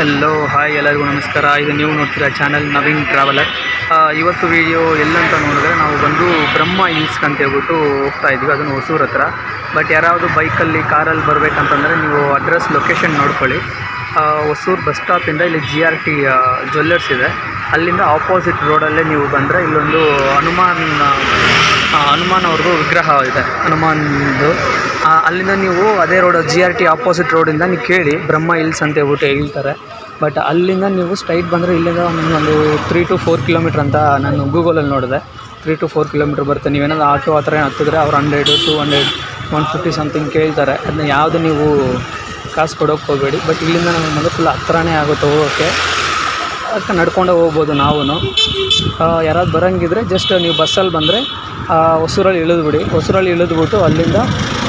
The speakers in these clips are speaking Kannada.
ಹಲೋ ಹಾಯ್ ಎಲ್ಲರಿಗೂ ನಮಸ್ಕಾರ. ಇದು ನೀವು ನೋಡ್ತೀರಾ ಚಾನಲ್ ನವೀನ್ ಟ್ರಾವೆಲರ್ ಇವತ್ತು ವಿಡಿಯೋ ಎಲ್ಲಂತ ನೋಡಿದ್ರೆ ನಾವು ಬಂದು ಬ್ರಹ್ಮ ಹಿಲ್ಸ್ಗೆ ಅಂತ ಹೇಳ್ಬಿಟ್ಟು ಹೋಗ್ತಾ ಇದ್ವಿ ಅದನ್ನು ಹೊಸೂರು ಹತ್ರ. ಬಟ್ ಯಾರಾವುದು ಬೈಕಲ್ಲಿ ಕಾರಲ್ಲಿ ಬರಬೇಕಂತಂದರೆ ನೀವು ಅಡ್ರೆಸ್ ಲೊಕೇಶನ್ ನೋಡ್ಕೊಳ್ಳಿ. ಹೊಸೂರು ಬಸ್ ಸ್ಟಾಪಿಂದ ಇಲ್ಲಿ ಜಿ ಆರ್ ಟಿ ಜ್ಯುವೆಲ್ಲರ್ಸ್ ಇದೆ. ಅಲ್ಲಿಂದ ಆಪೋಸಿಟ್ ರೋಡಲ್ಲೇ ನೀವು ಬಂದರೆ ಇಲ್ಲೊಂದು ಹನುಮಾನ್ ಹನುಮಾನ್ ಅವ್ರದ್ದು ವಿಗ್ರಹ ಇದೆ. ಹನುಮಾನ್ದು. ಅಲ್ಲಿಂದ ನೀವು ಅದೇ road G R T opposite ರೋಡಿಂದ ನೀವು ಕೇಳಿ ಬ್ರಹ್ಮ ಹಿಲ್ಸ್ ಅಂತ ಹೇಳ್ಬಿಟ್ಟು ಹೇಳ್ತಾರೆ. ಬಟ್ ಅಲ್ಲಿಂದ ನೀವು ಸ್ಟ್ರೈಟ್ ಬಂದರೆ ಇಲ್ಲಿಂದ ಒಂದು ತ್ರೀ ಟು ಫೋರ್ ಕಿಲೋಮೀಟ್ರ್ ಅಂತ ನಾನು ಗೂಗಲಲ್ಲಿ ನೋಡಿದೆ. ತ್ರೀ ಟು ಫೋರ್ ಕಿಲೋಮೀಟ್ರ್ ಬರುತ್ತೆ. ನೀವೇನಾದ್ರು ಆಟೋ ಆ ಥರ ಏನು ಹತ್ತಿದ್ರೆ ಅವ್ರು hundred to hundred one fifty something ಕೇಳ್ತಾರೆ. ಅದನ್ನ ಯಾವುದು ನೀವು ಕಾಸು ಕೊಡೋಕೆ ಹೋಗಬೇಡಿ. ಬಟ್ ಇಲ್ಲಿಂದ ನಮಗೆ ಮೊದಲು ಫುಲ್ ಹತ್ರನೇ ಆಗುತ್ತೆ ಹೋಗೋಕ್ಕೆ ಅದಕ್ಕೆ ನಡ್ಕೊಂಡೇ ಹೋಗ್ಬೋದು ನಾವು ಯಾರಾದ್ರು ಬರೋಂಗಿದ್ರೆ ಜಸ್ಟ್ ನೀವು ಬಸ್ಸಲ್ಲಿ ಬಂದರೆ ಹೊಸೂರಲ್ಲಿ ಇಳಿದ್ಬಿಡಿ. ಹೊಸೂರಲ್ಲಿ ಇಳಿದ್ಬಿಟ್ಟು ಅಲ್ಲಿಂದ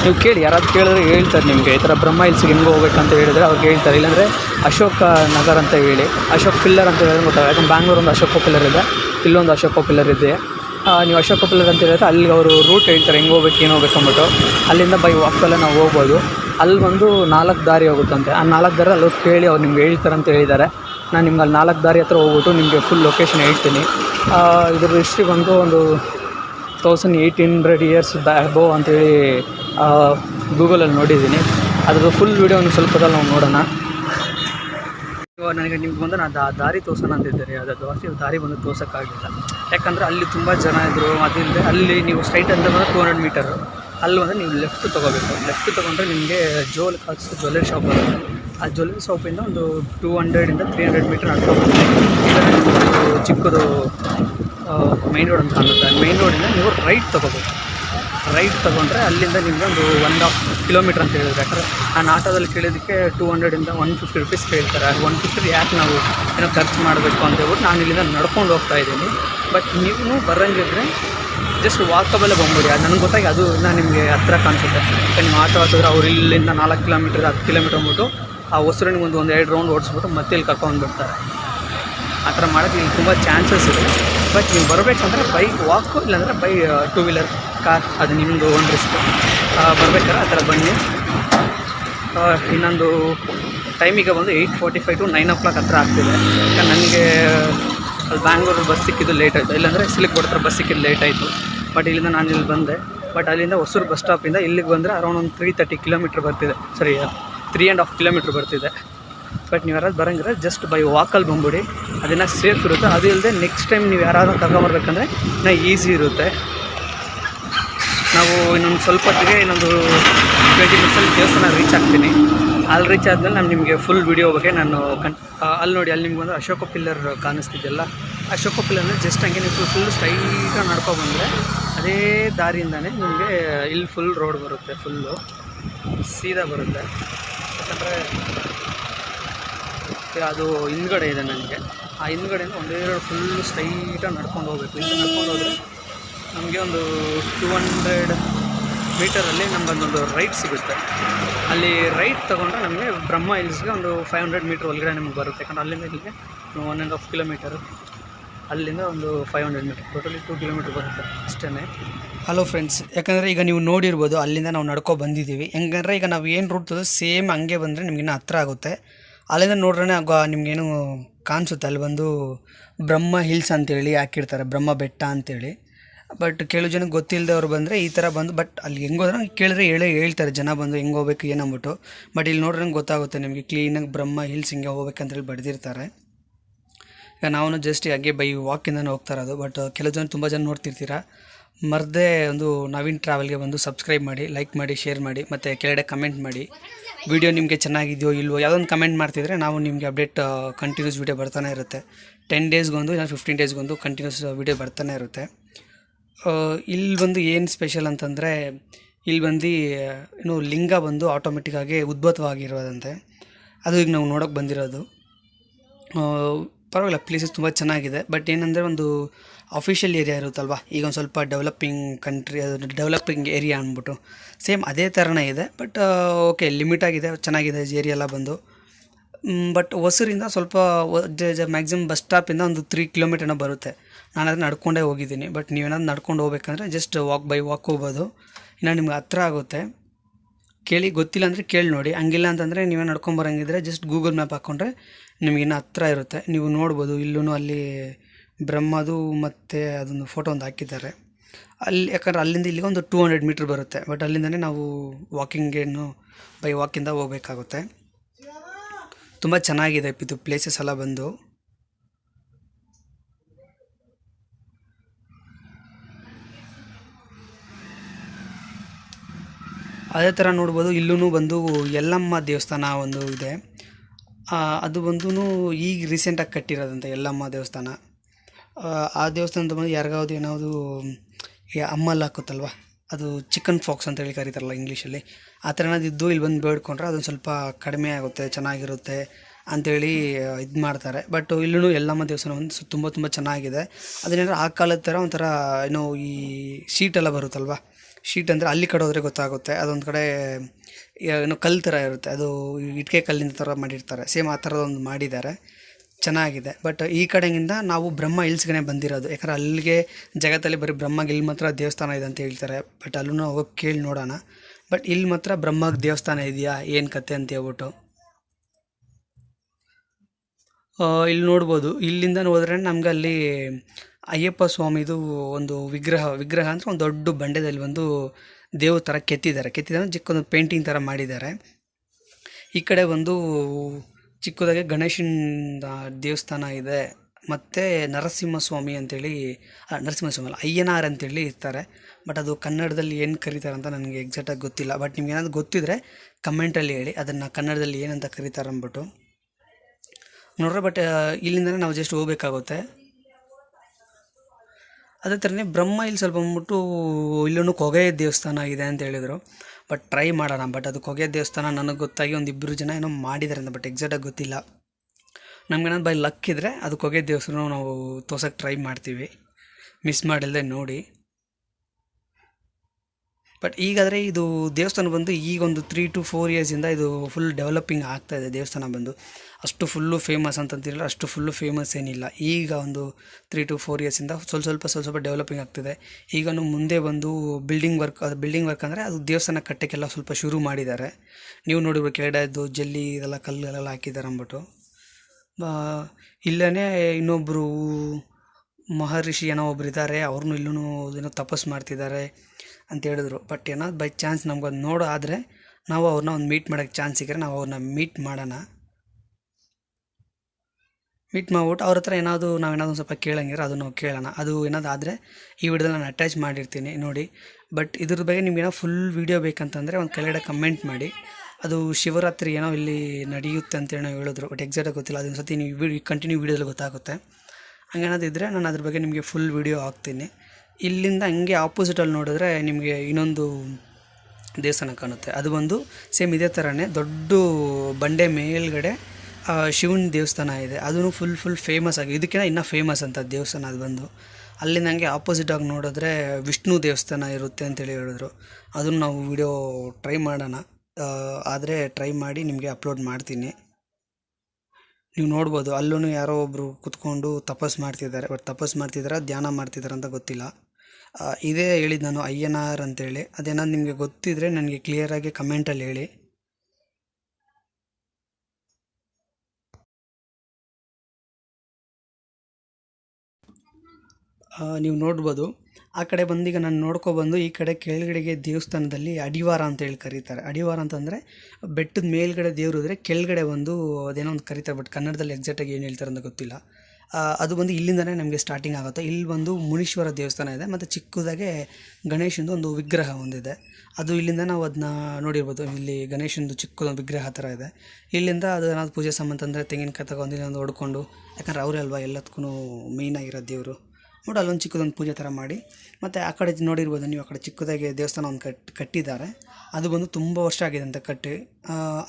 ನೀವು ಕೇಳಿ. ಯಾರಾದ್ರು ಕೇಳಿದ್ರೆ ಹೇಳ್ತಾರೆ ನಿಮಗೆ. ಈ ಥರ ಬ್ರಹ್ಮ ಹಿಲ್ಸ್ಗೆ ಹೆಂಗೆ ಹೋಗ್ಬೇಕಂತ ಹೇಳಿದ್ರೆ ಅವ್ರಿಗೆ ಹೇಳ್ತಾರೆ ಇಲ್ಲಾಂದರೆ ಅಶೋಕ ನಗರ್ ಅಂತ ಹೇಳಿ. ಅಶೋಕ್ ಪಿಲ್ಲರ್ ಅಂತ ಹೇಳಿದ್ರೆ ಗೊತ್ತಾಗ ಯಾಕಂದ್ರೆ ಬ್ಯಾಂಗ್ಳೂರ್ ಒಂದು ಅಶೋಕ ಪಿಲ್ಲರ್ ಇದೆ. ಇಲ್ಲೊಂದು ಅಶೋಕ ಪಿಲ್ಲರ್ ಇದೆ. ನೀವು ಅಶೋಕ ಪಿಲ್ಲರ್ ಅಂತ ಹೇಳಿದ್ರೆ ಅಲ್ಲಿ ಅವರು ರೂಟ್ ಹೇಳ್ತಾರೆ. ಹೆಂಗೆ ಹೋಗ್ಬೇಕು, ಏನು ಹೋಗ್ಬೇಕು ಅಂದ್ಬಿಟ್ಟು. ಅಲ್ಲಿಂದ ಬೈ ವಾಕಲ್ಲೇ ನಾವು ಹೋಗ್ಬೋದು. ಅಲ್ಲಿ ಬಂದು ನಾಲ್ಕು ದಾರಿ ಹೋಗುತ್ತಂತೆ. ಆ ನಾಲ್ಕು ದಾರಿ ಅಲ್ಲಿ ಕೇಳಿ ಅವ್ರು ನಿಮ್ಗೆ ಹೇಳ್ತಾರೆ ಅಂತ ಹೇಳಿದ್ದಾರೆ. ನಾನು ನಿಮ್ಗೆ ಅಲ್ಲಿ ನಾಲ್ಕು ದಾರಿ ಹತ್ರ ಹೋಗ್ಬಿಟ್ಟು ನಿಮಗೆ ಫುಲ್ ಲೊಕೇಶನ್ ಹೇಳ್ತೀನಿ. ಇದ್ರ ಹಿಸ್ಟ್ರಿ ಬಂದು ಒಂದು ತೌಸಂಡ್ ಏಯ್ಟ್ ಹಂಡ್ರೆಡ್ ಇಯರ್ಸ್ ಬ್ಯಾಬೋ ಅಂತೇಳಿ ಗೂಗಲಲ್ಲಿ ನೋಡಿದ್ದೀನಿ. ಅದ್ರದ್ದು ಫುಲ್ ವೀಡಿಯೋ ಒಂದು ಸ್ವಲ್ಪದಲ್ಲಿ ನಾವು ನೋಡೋಣ. ಇವಾಗ ನನಗೆ ನಿಮ್ಗೆ ಬಂದು ನಾನು ದಾರಿ ತೋರ್ಸೋಣ ಅಂತಿದ್ದಾರೆ ಅದು ಜಾಸ್ತಿ ದಾರಿ ಬಂದು ತೋರ್ಸೋಕ್ಕಾಗಲಿಲ್ಲ. ಯಾಕಂದರೆ ಅಲ್ಲಿ ತುಂಬ ಜನ ಇದ್ದರು ಅದಿಲ್ಲದೆ ಅಲ್ಲಿ ನೀವು ಸ್ಟ್ರೈಟ್ ಅಂತ ಬಂದರೆ ಟೂ ಹಂಡ್ರೆಡ್ ಮೀಟರು ಅಲ್ಲಿ ಬಂದರೆ ನೀವು ಲೆಫ್ಟ್ ತೊಗೋಬೇಕು. ಲೆಫ್ಟ್ ತೊಗೊಂಡ್ರೆ ನಿಮಗೆ ಜೋಲ್ ಕಾಲ್ಸ್ ಜ್ಯುವೆಲ್ಲರಿ ಶಾಪ್ ಬರುತ್ತೆ. ಆ ಜ್ಯುವೆಲ್ಲರಿ ಶಾಪಿಂದ ಒಂದು ಟೂ ಹಂಡ್ರೆಡಿಂದ ತ್ರೀ ಹಂಡ್ರೆಡ್ ಮೀಟರ್ ನಡ್ಕೊಂಡು ಒಂದು ಚಿಕ್ಕದು ಮೈನ್ ರೋಡ್ ಅಂತ ಕಾಣುತ್ತೆ. ಮೈನ್ ರೋಡಿಂದ ನೀವು ರೈಟ್ ತೊಗೋಬೇಕು. ರೈಟ್ ತೊಗೊಂಡ್ರೆ ಅಲ್ಲಿಂದ ನಿಮಗೆ ಒಂದು ಒನ್ ಹಾಫ್ ಕಿಲೋಮೀಟ್ರ್ ಅಂತ ಹೇಳಿದ್ರೆ. ಯಾಕಂದರೆ ನಾನು ಆಟೋದಲ್ಲಿ ಕೇಳಿದ್ದಕ್ಕೆ ಟೂ ಹಂಡ್ರೆಡಿಂದ ಒನ್ ಫಿಫ್ಟಿ ರುಪೀಸ್ ಕೇಳ್ತಾರೆ. ಒನ್ ಫಿಫ್ಟಿ ಯಾಕೆ ನಾವು ಏನೋ ಖರ್ಚು ಮಾಡಬೇಕು ಅಂತ ಹೇಳ್ಬಿಟ್ಟು ನಾನು ಇಲ್ಲಿಂದ ನಡ್ಕೊಂಡು ಹೋಗ್ತಾ ಇದ್ದೀನಿ. ಬಟ್ ನೀವು ಬರೋಂಗಿದ್ರೆ ಜಸ್ಟ್ ವಾಕಬಲ್ಲೇ ಬಂದ್ಬಿಡಿ. ಅದು ನನಗೆ ಗೊತ್ತಾಗಿ ಅದು ಇನ್ನೂ ನಿಮಗೆ ಹತ್ತಿರ ಕಾಣಿಸುತ್ತೆ. ಯಾಕೆ ನೀವು ಆಟೋ ಹತ್ತಿದ್ರೆ ಅವ್ರು ಇಲ್ಲಿಂದ ನಾಲ್ಕು ಕಿಲೋಮೀಟ್ರ್ ಹತ್ತು ಕಿಲೋಮೀಟ್ರ್ ಅಂದ್ಬಿಟ್ಟು ಆ ಹೊಸರನಿಗೆ ಒಂದು ಒಂದು ಎರಡು ರೌಂಡ್ ಓಡಿಸ್ಬಿಟ್ಟು ಮತ್ತೆ ಇಲ್ಲಿ ಕರ್ಕೊಂಡ್ಬಿಡ್ತಾರೆ ಆ ಥರ ಮಾಡೋಕ್ಕೆ ಇಲ್ಲಿ ತುಂಬ ಚಾನ್ಸಸ್ ಇದೆ. ಬಟ್ ನೀವು ಬರಬೇಕಂದ್ರೆ ಬೈಕ್ ವಾಕು ಇಲ್ಲಾಂದರೆ ಬೈ ಟೂ ವೀಲರ್ ಕಾರ್, ಅದು ನಿಮ್ಮದು ಓನ್ ರಿಸ್ಕ್ ಬರ್ಬೇಕಾದ್ರೆ ಆ ಥರ ಬನ್ನಿ. ಇನ್ನೊಂದು ಟೈಮಿಗೆ ಬಂದು eight forty five to nine o'clock ಹತ್ರ ಆಗ್ತಿದೆ. ಯಾಕಂದ್ರೆ ನನಗೆ ಅಲ್ಲಿ ಬ್ಯಾಂಗ್ಳೂರು ಬಸ್ ಸಿಕ್ಕಿದ್ದು ಲೇಟ್ ಆಯಿತು. ಇಲ್ಲಾಂದರೆ ಸಿಲಿಕ್ ಹತ್ರ ಬಸ್ ಸಿಕ್ಕಿದ್ದು ಲೇಟ್ ಆಯಿತು. ಬಟ್ ಇಲ್ಲಿಂದ ನಾನು ಇಲ್ಲಿ ಬಂದೆ. ಬಟ್ ಅಲ್ಲಿಂದ ಹೊಸೂರು ಬಸ್ ಸ್ಟಾಪಿಂದ ಇಲ್ಲಿಗೆ ಬಂದರೆ ಅರೌಂಡ್ ಒಂದು ತ್ರೀ ತರ್ಟಿ ಕಿಲೋಮೀಟ್ರ್ ಬರ್ತಿದೆ. ಸರಿ ತ್ರೀ ಆ್ಯಂಡ್ ಹಾಫ್ ಕಿಲೋಮೀಟ್ರ್ ಬರ್ತಿದೆ. ಬಟ್ ನೀವು ಯಾರಾದ್ರು ಬರೋಂಗಿದ್ರೆ ಜಸ್ಟ್ ಬೈ ವಾಕಲ್ಲಿ ಬಂದ್ಬಿಡಿ. ಅದನ್ನು ಸೇಫ್ ಇರುತ್ತೆ. ಅದು ಇಲ್ಲದೆ ನೆಕ್ಸ್ಟ್ ಟೈಮ್ ನೀವು ಯಾರಾದ್ರೂ ಕರ್ಕೊಂಬರ್ಬೇಕಂದ್ರೆ ನಾ ಈಸಿ ಇರುತ್ತೆ. ನಾವು ಇನ್ನೊಂದು ಸ್ವಲ್ಪ ಹೊತ್ತಿಗೆ ಇನ್ನೊಂದು ಟ್ವೆಂಟಿ ಮಿನಿಟ್ಸಲ್ಲಿ ದೇವಸ್ಥಾನ ರೀಚ್ ಆಗ್ತೀನಿ. ಅಲ್ಲಿ ರೀಚ್ ಆದಮೇಲೆ ನಾನು ನಿಮಗೆ ಫುಲ್ ವಿಡಿಯೋ ಬಗ್ಗೆ ನಾನು ಕನ್ ಅಲ್ಲಿ ನೋಡಿ, ಅಲ್ಲಿ ನಿಮ್ಗೆ ಒಂದು ಅಶೋಕ ಪಿಲ್ಲರ್ ಕಾಣಿಸ್ತಿದ್ದೆಲ್ಲ ಅಶೋಕ ಪಿಲ್ಲರ್ನ ಜಸ್ಟ್ ಹಂಗೆ ನೀವು ಫುಲ್ ಸ್ಟ್ರೈಟಾಗಿ ನಡ್ಕೊಂಡು ಬಂದರೆ ಅದೇ ದಾರಿಯಿಂದನೇ ನಿಮಗೆ ಇಲ್ಲಿ ಫುಲ್ ರೋಡ್ ಬರುತ್ತೆ ಫುಲ್ಲು ಸೀದಾ ಬರುತ್ತೆ. ಯಾಕಂದರೆ ಅದು ಹಿಂದ್ಗಡೆ ಇದೆ ನನಗೆ. ಆ ಹಿಂದ್ಗಡೆಯಿಂದ ಒಂದೇ ಫುಲ್ ಸ್ಟ್ರೈಟಾಗಿ ನಡ್ಕೊಂಡು ಹೋಗ್ಬೇಕು. ಇಲ್ಲಿ ನಡ್ಕೊಂಡು ಹೋದರೆ ನಮಗೆ ಒಂದು ಟೂ ಹಂಡ್ರೆಡ್ ಮೀಟರಲ್ಲಿ ನಮಗೊಂದೊಂದು ರೈಟ್ ಸಿಗುತ್ತೆ. ಅಲ್ಲಿ ರೈಟ್ ತೊಗೊಂಡ್ರೆ ನಮಗೆ ಬ್ರಹ್ಮ ಹಿಲ್ಸ್ಗೆ ಒಂದು ಫೈವ್ ಹಂಡ್ರೆಡ್ ಮೀಟ್ರ್ ಒಳಗಡೆ ನಿಮ್ಗೆ ಬರುತ್ತೆ. ಯಾಕಂದ್ರೆ ಅಲ್ಲಿಂದ ಇಲ್ಲಿಗೆ ಒನ್ ಆ್ಯಂಡ್ ಹಾಫ್ ಕಿಲೋಮೀಟರ್. ಅಲ್ಲಿಂದ ಒಂದು five hundred metre, totally two kilometre ಬರುತ್ತೆ ಅಷ್ಟೇ ಹಲೋ ಫ್ರೆಂಡ್ಸ್ ಯಾಕಂದರೆ ಈಗ ನೀವು ನೋಡಿರ್ಬೋದು ಅಲ್ಲಿಂದ ನಾವು ನಡ್ಕೊ ಬಂದಿದ್ದೀವಿ. ಹೆಂಗಂದ್ರೆ ಈಗ ನಾವು ಏನು ರೂಟ್ ಸೇಮ್ ಹಂಗೆ ಬಂದರೆ ನಿಮಗಿನ್ನ ಹತ್ರ ಆಗುತ್ತೆ. ಅಲ್ಲಿಂದ ನೋಡ್ರೆ ಆಗ ನಿಮಗೇನು ಕಾಣಿಸುತ್ತೆ? ಅಲ್ಲಿ ಬಂದು ಬ್ರಹ್ಮ ಹಿಲ್ಸ್ ಅಂತೇಳಿ ಹಾಕಿರ್ತಾರೆ, ಬ್ರಹ್ಮ ಬೆಟ್ಟ ಅಂತೇಳಿ. ಬಟ್ ಕೆಲವು ಜನಕ್ಕೆ ಗೊತ್ತಿಲ್ಲದವ್ರು ಬಂದರೆ ಈ ಥರ ಬಂದು ಬಟ್ ಅಲ್ಲಿ ಹೆಂಗೆ ಹೋದ್ರೆ ಕೇಳಿದ್ರೆ ಹೇಳೇ ಹೇಳ್ತಾರೆ, ಜನ ಬಂದು ಹೆಂಗೆ ಹೋಗ್ಬೇಕು ಏನಂದ್ಬಿಟ್ಟು ಬಟ್ ಇಲ್ಲಿ ನೋಡ್ರೆ ಗೊತ್ತಾಗುತ್ತೆ ನಿಮಗೆ ಕ್ಲೀನಾಗಿ ಬ್ರಹ್ಮ ಹಿಲ್ಸ್ ಹಿಂಗೆ ಹೋಗ್ಬೇಕಂತೇಳಿ ಬಡ್ದಿರ್ತಾರೆ ಈಗ ನಾವು ಜಸ್ಟ್ ಹಾಗೆ ಬೈ ವಾಕಿಂದನೇ ಹೋಗ್ತಾ ಇರೋದು ಬಟ್ ಕೆಲವು ಜನ ತುಂಬ ಜನ ನೋಡ್ತಿರ್ತೀರ? ಮರದೇ ಒಂದು ನವೀನ್ ಟ್ರಾವೆಲ್ಗೆ ಬಂದು ಸಬ್ಸ್ಕ್ರೈಬ್ ಮಾಡಿ ಲೈಕ್ ಮಾಡಿ ಶೇರ್ ಮಾಡಿ, ಮತ್ತು ಕೆಳಗಡೆ ಕಮೆಂಟ್ ಮಾಡಿ. ವಿಡಿಯೋ ನಿಮಗೆ ಚೆನ್ನಾಗಿದೆಯೋ ಇಲ್ವೋ ಯಾವುದೊಂದು ಕಮೆಂಟ್ ಮಾಡ್ತಿದ್ರೆ ನಾವು ನಿಮಗೆ ಅಪ್ಡೇಟ್ ಕಂಟಿನ್ಯೂಸ್ ವೀಡಿಯೋ ಬರ್ತಾನೆ ಇರುತ್ತೆ. ಟೆನ್ ಡೇಸ್ಗೊಂದು ಇಲ್ಲ ಫಿಫ್ಟೀನ್ ಡೇಸ್ಗೊಂದು ಕಂಟಿನ್ಯೂಸ್ ವೀಡಿಯೋ ಬರ್ತಾನೆ ಇರುತ್ತೆ. ಇಲ್ಲಿ ಬಂದು ಏನು ಸ್ಪೆಷಲ್ ಅಂತಂದರೆ, ಇಲ್ಲಿ ಬಂದು ಏನು ಲಿಂಗ ಬಂದು ಆಟೋಮೆಟಿಕ್ಕಾಗಿ ಉದ್ಭವವಾಗಿರೋದಂತೆ. ಅದು ಈಗ ನಾವು ನೋಡೋಕೆ ಬಂದಿರೋದು. ಪರವಾಗಿಲ್ಲ ಪ್ಲೇಸಸ್ ತುಂಬ ಚೆನ್ನಾಗಿದೆ. ಬಟ್ ಏನಂದರೆ ಒಂದು ಅಫಿಷಿಯಲ್ ಏರಿಯಾ ಇರುತ್ತಲ್ವ? ಈಗ ಒಂದು ಸ್ವಲ್ಪ ಡೆವಲಪಿಂಗ್ ಕಂಟ್ರಿ ಅದು ಡೆವಲಪಿಂಗ್ ಏರಿಯಾ ಅಂದ್ಬಿಟ್ಟು. ಸೇಮ್ ಅದೇ ಥರನೇ ಇದೆ. ಬಟ್ ಓಕೆ ಲಿಮಿಟ್ ಆಗಿದೆ, ಚೆನ್ನಾಗಿದೆ ಏರಿಯಾ ಎಲ್ಲ ಬಂದು. ಬಟ್ ಹೊಸರಿಂದ ಸ್ವಲ್ಪ ಮ್ಯಾಕ್ಸಿಮಮ್ ಬಸ್ ಸ್ಟಾಪಿಂದ ಒಂದು ತ್ರೀ ಕಿಲೋಮೀಟರ್ನ ಬರುತ್ತೆ. ನಾನು ಅದನ್ನ ನಡ್ಕೊಂಡೇ ಹೋಗಿದ್ದೀನಿ. ಬಟ್ ನೀವೇನಾದ್ರು ನಡ್ಕೊಂಡು ಹೋಗ್ಬೇಕಂದ್ರೆ ಜಸ್ಟ್ ವಾಕ್ ಬೈ ವಾಕ್ ಹೋಗ್ಬೋದು. ಇನ್ನು ನಿಮ್ಗೆ ಹತ್ರ ಆಗುತ್ತೆ. ಕೇಳಿ, ಗೊತ್ತಿಲ್ಲ ಅಂದರೆ ಕೇಳಿ ನೋಡಿ. ಹಂಗಿಲ್ಲ ಅಂತಂದರೆ ನೀವೇ ನಡ್ಕೊಂಬರಂಗಿದ್ರೆ ಜಸ್ಟ್ ಗೂಗಲ್ ಮ್ಯಾಪ್ ಹಾಕ್ಕೊಂಡ್ರೆ ನಿಮಗೆ ಇನ್ನೂ ಹತ್ರ ಇರುತ್ತೆ. ನೀವು ನೋಡ್ಬೋದು ಇಲ್ಲೂ ಅಲ್ಲಿ ಬ್ರಹ್ಮದು ಮತ್ತು ಅದೊಂದು ಫೋಟೋ ಒಂದು ಹಾಕಿದ್ದಾರೆ. ಅಲ್ಲಿ, ಯಾಕಂದ್ರೆ ಅಲ್ಲಿಂದ ಇಲ್ಲಿಗೆ ಒಂದು ಟೂ ಹಂಡ್ರೆಡ್ ಮೀಟ್ರ್ ಬರುತ್ತೆ. ಬಟ್ ಅಲ್ಲಿಂದನೇ ನಾವು ವಾಕಿಂಗೇನು ಬೈ ವಾಕಿಂದ ಹೋಗ್ಬೇಕಾಗುತ್ತೆ. ತುಂಬ ಚೆನ್ನಾಗಿದೆ ಇದು ಪ್ಲೇಸಸ್ ಎಲ್ಲ ಬಂದು. ಅದೇ ಥರ ನೋಡ್ಬೋದು ಇಲ್ಲೂ ಬಂದು ಯಲ್ಲಮ್ಮ ದೇವಸ್ಥಾನ ಒಂದು ಇದೆ. ಅದು ಬಂದು ಈಗ ರೀಸೆಂಟಾಗಿ ಕಟ್ಟಿರೋದಂತೆ ಯಲ್ಲಮ್ಮ ದೇವಸ್ಥಾನ. ಆ, ದೇವಸ್ಥಾನದ ಬಂದು ಯಾರಿಗಾವ್ದು ಏನಾವುದು ಅಮ್ಮಲ್ಲಿ ಹಾಕುತ್ತಲ್ವ? ಅದು ಚಿಕನ್ ಫಾಕ್ಸ್ ಅಂತ ಹೇಳಿ ಕರೀತಾರಲ್ಲ ಇಂಗ್ಲೀಷಲ್ಲಿ. ಆ ಥರ ಏನಾದಿದ್ದು ಇಲ್ಲಿ ಬಂದು ಬೇಡ್ಕೊಂಡ್ರೆ ಅದೊಂದು ಸ್ವಲ್ಪ ಕಡಿಮೆ ಆಗುತ್ತೆ ಚೆನ್ನಾಗಿರುತ್ತೆ ಅಂಥೇಳಿ ಇದು ಮಾಡ್ತಾರೆ. ಬಟ್ ಇಲ್ಲೂ ಯಲ್ಲಮ್ಮ ದೇವಸ್ಥಾನ ಒಂದು ತುಂಬ ತುಂಬ ಚೆನ್ನಾಗಿದೆ. ಅದೇನಾದ್ರೆ ಆ ಕಾಲದ ಥರ ಒಂಥರ ಏನೋ ಈ ಶೀಟೆಲ್ಲ ಬರುತ್ತಲ್ವ? ಶೀಟ್ ಅಂದರೆ ಅಲ್ಲಿ ಕಡೆ ಹೋದರೆ ಗೊತ್ತಾಗುತ್ತೆ. ಅದೊಂದು ಕಡೆ ಏನು ಕಲ್ಲು ಥರ ಇರುತ್ತೆ. ಅದು ಇಟ್ಟಿಗೆ ಕಲ್ಲಿನ ಥರ ಮಾಡಿರ್ತಾರೆ. ಸೇಮ್ ಆ ಥರದೊಂದು ಮಾಡಿದ್ದಾರೆ. ಚೆನ್ನಾಗಿದೆ. ಬಟ್ ಈ ಕಡೆಯಿಂದ ನಾವು ಬ್ರಹ್ಮ ಹಿಲ್ಸ್ಗೆ ಬಂದಿರೋದು. ಯಾಕಂದ್ರೆ ಅಲ್ಲಿಗೆ ಜಗತ್ತಲ್ಲಿ ಬರೀ ಬ್ರಹ್ಮಗೆ ಇಲ್ಲಿ ಮಾತ್ರ ದೇವಸ್ಥಾನ ಇದೆ ಅಂತ ಹೇಳ್ತಾರೆ. ಬಟ್ ಅಲ್ಲೂ ಹೋಗಿ ಕೇಳಿ ನೋಡೋಣ. ಬಟ್ ಇಲ್ಲಿ ಮಾತ್ರ ಬ್ರಹ್ಮಗೆ ದೇವಸ್ಥಾನ ಇದೆಯಾ, ಏನು ಕತೆ ಅಂತ ಹೇಳ್ಬಿಟ್ಟು. ಇಲ್ಲಿ ನೋಡ್ಬೋದು. ಇಲ್ಲಿಂದ ಹೋದ್ರೆ ನಮ್ಗೆ ಅಲ್ಲಿ ಅಯ್ಯಪ್ಪ ಸ್ವಾಮಿದು ಒಂದು ವಿಗ್ರಹ ವಿಗ್ರಹ ಅಂದರೆ ಒಂದು ದೊಡ್ಡ ಬಂಡೆದಲ್ಲಿ ಒಂದು ದೇವ್ರ ಥರ ಕೆತ್ತಿದ್ದಾರೆ. ಕೆತ್ತಿದ್ದಾರೆ ಚಿಕ್ಕೊಂದು ಪೇಂಟಿಂಗ್ ಥರ ಮಾಡಿದ್ದಾರೆ. ಈ ಕಡೆ ಒಂದು ಚಿಕ್ಕದಾಗಿ ಗಣೇಶನ ದೇವಸ್ಥಾನ ಇದೆ. ಮತ್ತು ನರಸಿಂಹಸ್ವಾಮಿ ಅಂತೇಳಿ ನರಸಿಂಹಸ್ವಾಮಿ ಅಲ್ಲ, ಅಯ್ಯನಾರ್ ಅಂತೇಳಿ ಇರ್ತಾರೆ. ಬಟ್ ಅದು ಕನ್ನಡದಲ್ಲಿ ಏನು ಕರೀತಾರೆ ಅಂತ ನನಗೆ ಎಕ್ಸಾಕ್ಟಾಗಿ ಗೊತ್ತಿಲ್ಲ. ಬಟ್ ನಿಮ್ಗೆ ಏನಾದ್ರು ಗೊತ್ತಿದ್ರೆ ಕಮೆಂಟಲ್ಲಿ ಹೇಳಿ. ಅದನ್ನು ಕನ್ನಡದಲ್ಲಿ ಏನಂತ ಕರೀತಾರೆ ಅಂದ್ಬಿಟ್ಟು ನೋಡ್ರೆ ಬಟ್ ಇಲ್ಲಿಂದನೇ ನಾವು ಜಸ್ಟ್ ಹೋಗ್ಬೇಕಾಗುತ್ತೆ. ಅದೇ ಥರನೇ ಬ್ರಹ್ಮ ಇಲ್ಲಿ ಸ್ವಲ್ಪ ಬಂದ್ಬಿಟ್ಟು ಇಲ್ಲೂ ಕೊಗೆಯ ದೇವಸ್ಥಾನ ಇದೆ ಅಂತ ಹೇಳಿದರು. ಬಟ್ ಟ್ರೈ ಮಾಡೋಣ. ಬಟ್ ಅದು ಕೊಗೆಯ ದೇವಸ್ಥಾನ ನನಗೆ ಗೊತ್ತಾಗಿ ಒಂದು ಇಬ್ಬರು ಜನ ಏನೋ ಮಾಡಿದ್ದಾರೆ ಅಂತ ಬಟ್ ಎಕ್ಸಾಕ್ಟಾಗಿ ಗೊತ್ತಿಲ್ಲ. ನಮ್ಗೇನಾದ್ರು ಬೈ ಲಕ್ ಇದ್ದರೆ ಅದು ಕೊಗೆ ದೇವಸ್ಥಾನ ನಾವು ತೋರ್ಸೋಕ್ಕೆ ಟ್ರೈ ಮಾಡ್ತೀವಿ. ಮಿಸ್ ಮಾಡಿಲ್ಲದೆ ನೋಡಿ. ಬಟ್ ಈಗಾದರೆ ಇದು ದೇವಸ್ಥಾನ ಬಂದು ಈಗೊಂದು ತ್ರೀ ಟು ಫೋರ್ ಇಯರ್ಸಿಂದ ಇದು ಫುಲ್ ಡೆವಲಪಿಂಗ್ ಆಗ್ತಾಯಿದೆ ದೇವಸ್ಥಾನ ಬಂದು. ಅಷ್ಟು ಫುಲ್ಲು ಫೇಮಸ್ ಅಂತಂತಿರಲ್ಲ, ಅಷ್ಟು ಫುಲ್ಲು ಫೇಮಸ್ ಏನಿಲ್ಲ. ಈಗ ಒಂದು ತ್ರೀ ಟು ಫೋರ್ ಇಯರ್ಸಿಂದ ಸ್ವಲ್ಪ ಸ್ವಲ್ಪ ಸ್ವಲ್ಪ ಸ್ವಲ್ಪ ಡೆವಲಪಿಂಗ್ ಆಗ್ತಿದೆ. ಈಗನು ಮುಂದೆ ಬಂದು ಬಿಲ್ಡಿಂಗ್ ವರ್ಕ್ ಅದು ಬಿಲ್ಡಿಂಗ್ ವರ್ಕ್ ಅಂದರೆ ಅದು ದೇವಸ್ಥಾನ ಕಟ್ಟಕ್ಕೆಲ್ಲ ಸ್ವಲ್ಪ ಶುರು ಮಾಡಿದ್ದಾರೆ. ನೀವು ನೋಡಿರ್ಬೇಕು ಕೆಳಗಡೆದು ಜಲ್ಲಿ ಇದೆಲ್ಲ ಕಲ್ಲುಗಳೆಲ್ಲ ಹಾಕಿದ್ದಾರೆ ಅಂದ್ಬಿಟ್ಟು. ಇಲ್ಲೇ ಇನ್ನೊಬ್ಬರು ಮಹರ್ಷಿ ಏನೋ ಒಬ್ರು ಇದ್ದಾರೆ ಅವ್ರನ್ನೂ ಇಲ್ಲೂ ಏನೋ ತಪಸ್ ಮಾಡ್ತಿದ್ದಾರೆ ಅಂತ ಹೇಳಿದ್ರು. ಬಟ್ ಏನೋ ಬೈ ಚಾನ್ಸ್ ನಮ್ಗೆ ಅದು ನೋಡೋ ಆದರೆ ನಾವು ಅವ್ರನ್ನ ಒಂದು ಮೀಟ್ ಮಾಡೋಕ್ಕೆ ಚಾನ್ಸ್ ಸಿಕ್ಕರೆ ನಾವು ಅವ್ರನ್ನ ಮೀಟ್ ಮಾಡೋಣ. ಮೀಟ್ ಮಾಡ್ಬಿಟ್ಟು ಅವ್ರ ಹತ್ರ ಏನಾದರೂ ನಾವು ಏನಾದರೂ ಸ್ವಲ್ಪ ಕೇಳಂಗಿದ್ರೆ ಅದನ್ನು ಕೇಳೋಣ. ಅದು ಏನಾದ್ರು ಆದರೆ ಈ ವಿಡಿಯೋದಲ್ಲಿ ನಾನು ಅಟ್ಯಾಚ್ ಮಾಡಿರ್ತೀನಿ, ನೋಡಿ. ಬಟ್ ಇದ್ರ ಬಗ್ಗೆ ನಿಮ್ಗೆ ಏನೋ ಫುಲ್ ವೀಡಿಯೋ ಬೇಕಂತಂದರೆ ಒಂದು ಕೆಳಗಡೆ ಕಮೆಂಟ್ ಮಾಡಿ. ಅದು ಶಿವರಾತ್ರಿ ಏನೋ ಇಲ್ಲಿ ನಡೆಯುತ್ತೆ ಅಂತ ಏನೋ ಹೇಳಿದ್ರು ಬಟ್ ಎಕ್ಸಾಕ್ಟಾಗಿ ಗೊತ್ತಿಲ್ಲ. ಅದೊಂದು ಸತಿ ನೀವು ವಿಡಿಯೋ ಕಂಟಿನ್ಯೂ ವೀಡಿಯೋದಲ್ಲಿ ಗೊತ್ತಾಗುತ್ತೆ. ಹಂಗೇನಾದ್ರು ಇದ್ದರೆ ನಾನು ಅದ್ರ ಬಗ್ಗೆ ನಿಮಗೆ ಫುಲ್ ವೀಡಿಯೋ ಹಾಕ್ತೀನಿ. ಇಲ್ಲಿಂದ ಹಂಗೆ ಆಪೋಸಿಟಲ್ಲಿ ನೋಡಿದ್ರೆ ನಿಮಗೆ ಇನ್ನೊಂದು ದೇವಸ್ಥಾನ ಕಾಣುತ್ತೆ. ಅದು ಬಂದು ಸೇಮ್ ಇದೇ ಥರನೇ ದೊಡ್ಡ ಬಂಡೆ ಮೇಲ್ಗಡೆ ಶಿವನ ದೇವಸ್ಥಾನ ಇದೆ. ಅದೂ ಫುಲ್ ಫುಲ್ ಫೇಮಸ್ ಆಗಿ, ಇದಕ್ಕಿಂತ ಇನ್ನೂ ಫೇಮಸ್ ಅಂತ ದೇವಸ್ಥಾನ ಅದು ಬಂದು. ಅಲ್ಲಿ ನನಗೆ ಆಪೋಸಿಟಾಗಿ ನೋಡಿದ್ರೆ ವಿಷ್ಣು ದೇವಸ್ಥಾನ ಇರುತ್ತೆ ಅಂತೇಳಿ ಹೇಳಿದ್ರು. ಅದನ್ನು ನಾವು ವಿಡಿಯೋ ಟ್ರೈ ಮಾಡೋಣ. ಆದರೆ ಟ್ರೈ ಮಾಡಿ ನಿಮಗೆ ಅಪ್ಲೋಡ್ ಮಾಡ್ತೀನಿ. ನೀವು ನೋಡ್ಬೋದು ಅಲ್ಲೂ ಯಾರೋ ಒಬ್ಬರು ಕುತ್ಕೊಂಡು ತಪಸ್ ಮಾಡ್ತಿದ್ದಾರೆ. ಬಟ್ ತಪಸ್ ಮಾಡ್ತಿದ್ದಾರೆ, ಧ್ಯಾನ ಮಾಡ್ತಿದ್ದಾರೆ ಅಂತ ಗೊತ್ತಿಲ್ಲ. ಇದೇ ಹೇಳಿದ್ದು ನಾನು ಅಯ್ಯನಾರ್ ಅಂತೇಳಿ ಅದೇನಾದ್ರು ನಿಮಗೆ ಗೊತ್ತಿದ್ರೆ ನನಗೆ ಕ್ಲಿಯರಾಗಿ ಕಮೆಂಟಲ್ಲಿ ಹೇಳಿ ಆ, ನೀವು ನೋಡ್ಬೋದು. ಆ ಕಡೆ ಬಂದೀಗ ನಾನು ನೋಡ್ಕೊಬಂದು ಈ ಕಡೆ ಕೆಳಗಡೆಗೆ ದೇವಸ್ಥಾನದಲ್ಲಿ ಅಡಿವಾರ ಅಂತ ಹೇಳಿ ಕರೀತಾರೆ. ಅಡಿವಾರ ಅಂತಂದರೆ ಬೆಟ್ಟದ ಮೇಲ್ಗಡೆ ದೇವರು ಇದ್ರೆ ಕೆಳಗಡೆ ಒಂದು ಅದೇನೋ ಒಂದು ಕರೀತಾರೆ, ಬಟ್ ಕನ್ನಡದಲ್ಲಿ ಎಕ್ಸಾಕ್ಟಾಗಿ ಏನು ಹೇಳ್ತಾರೆ ಅಂತ ಗೊತ್ತಿಲ್ಲ. ಅದು ಬಂದು ಇಲ್ಲಿಂದನೇ ನಮಗೆ ಸ್ಟಾರ್ಟಿಂಗ್ ಆಗುತ್ತೆ. ಇಲ್ಲಿ ಬಂದು ಮುನೀಶ್ವರ ದೇವಸ್ಥಾನ ಇದೆ, ಮತ್ತು ಚಿಕ್ಕದಾಗೆ ಗಣೇಶಂದು ಒಂದು ವಿಗ್ರಹ ಒಂದಿದೆ. ಅದು ಇಲ್ಲಿಂದ ನಾವು ಅದನ್ನ ನೋಡಿರ್ಬೋದು. ಇಲ್ಲಿ ಗಣೇಶಂದು ಚಿಕ್ಕದೊಂದು ವಿಗ್ರಹ ಥರ ಇದೆ. ಇಲ್ಲಿಂದ ಅದು ಏನಾದ್ರು ಪೂಜೆ ಸಂಬಂಧ ಅಂದರೆ ತೆಂಗಿನಕಾಯಿ ತಗೊಂಡು ಒಂದು ಹೊಡ್ಕೊಂಡು, ಯಾಕಂದ್ರೆ ಅವರೇ ಅಲ್ವಾ ಎಲ್ಲದಕ್ಕೂ ಮೇಯ್ನಾಗಿರೋ ದೇವರು. ನೋಡಿ ಅಲ್ಲೊಂದು ಚಿಕ್ಕದೊಂದು ಪೂಜೆ ಥರ ಮಾಡಿ. ಮತ್ತು ಆ ಕಡೆ ನೋಡಿರ್ಬೋದು ನೀವು ಆ ಕಡೆ ಚಿಕ್ಕದಾಗಿ ದೇವಸ್ಥಾನ ಒಂದು ಕಟ್, ಕಟ್ಟಿದ್ದಾರೆ. ಅದು ಬಂದು ತುಂಬ ವರ್ಷ ಆಗಿದೆ ಅಂತ ಕಟ್ಟಿ.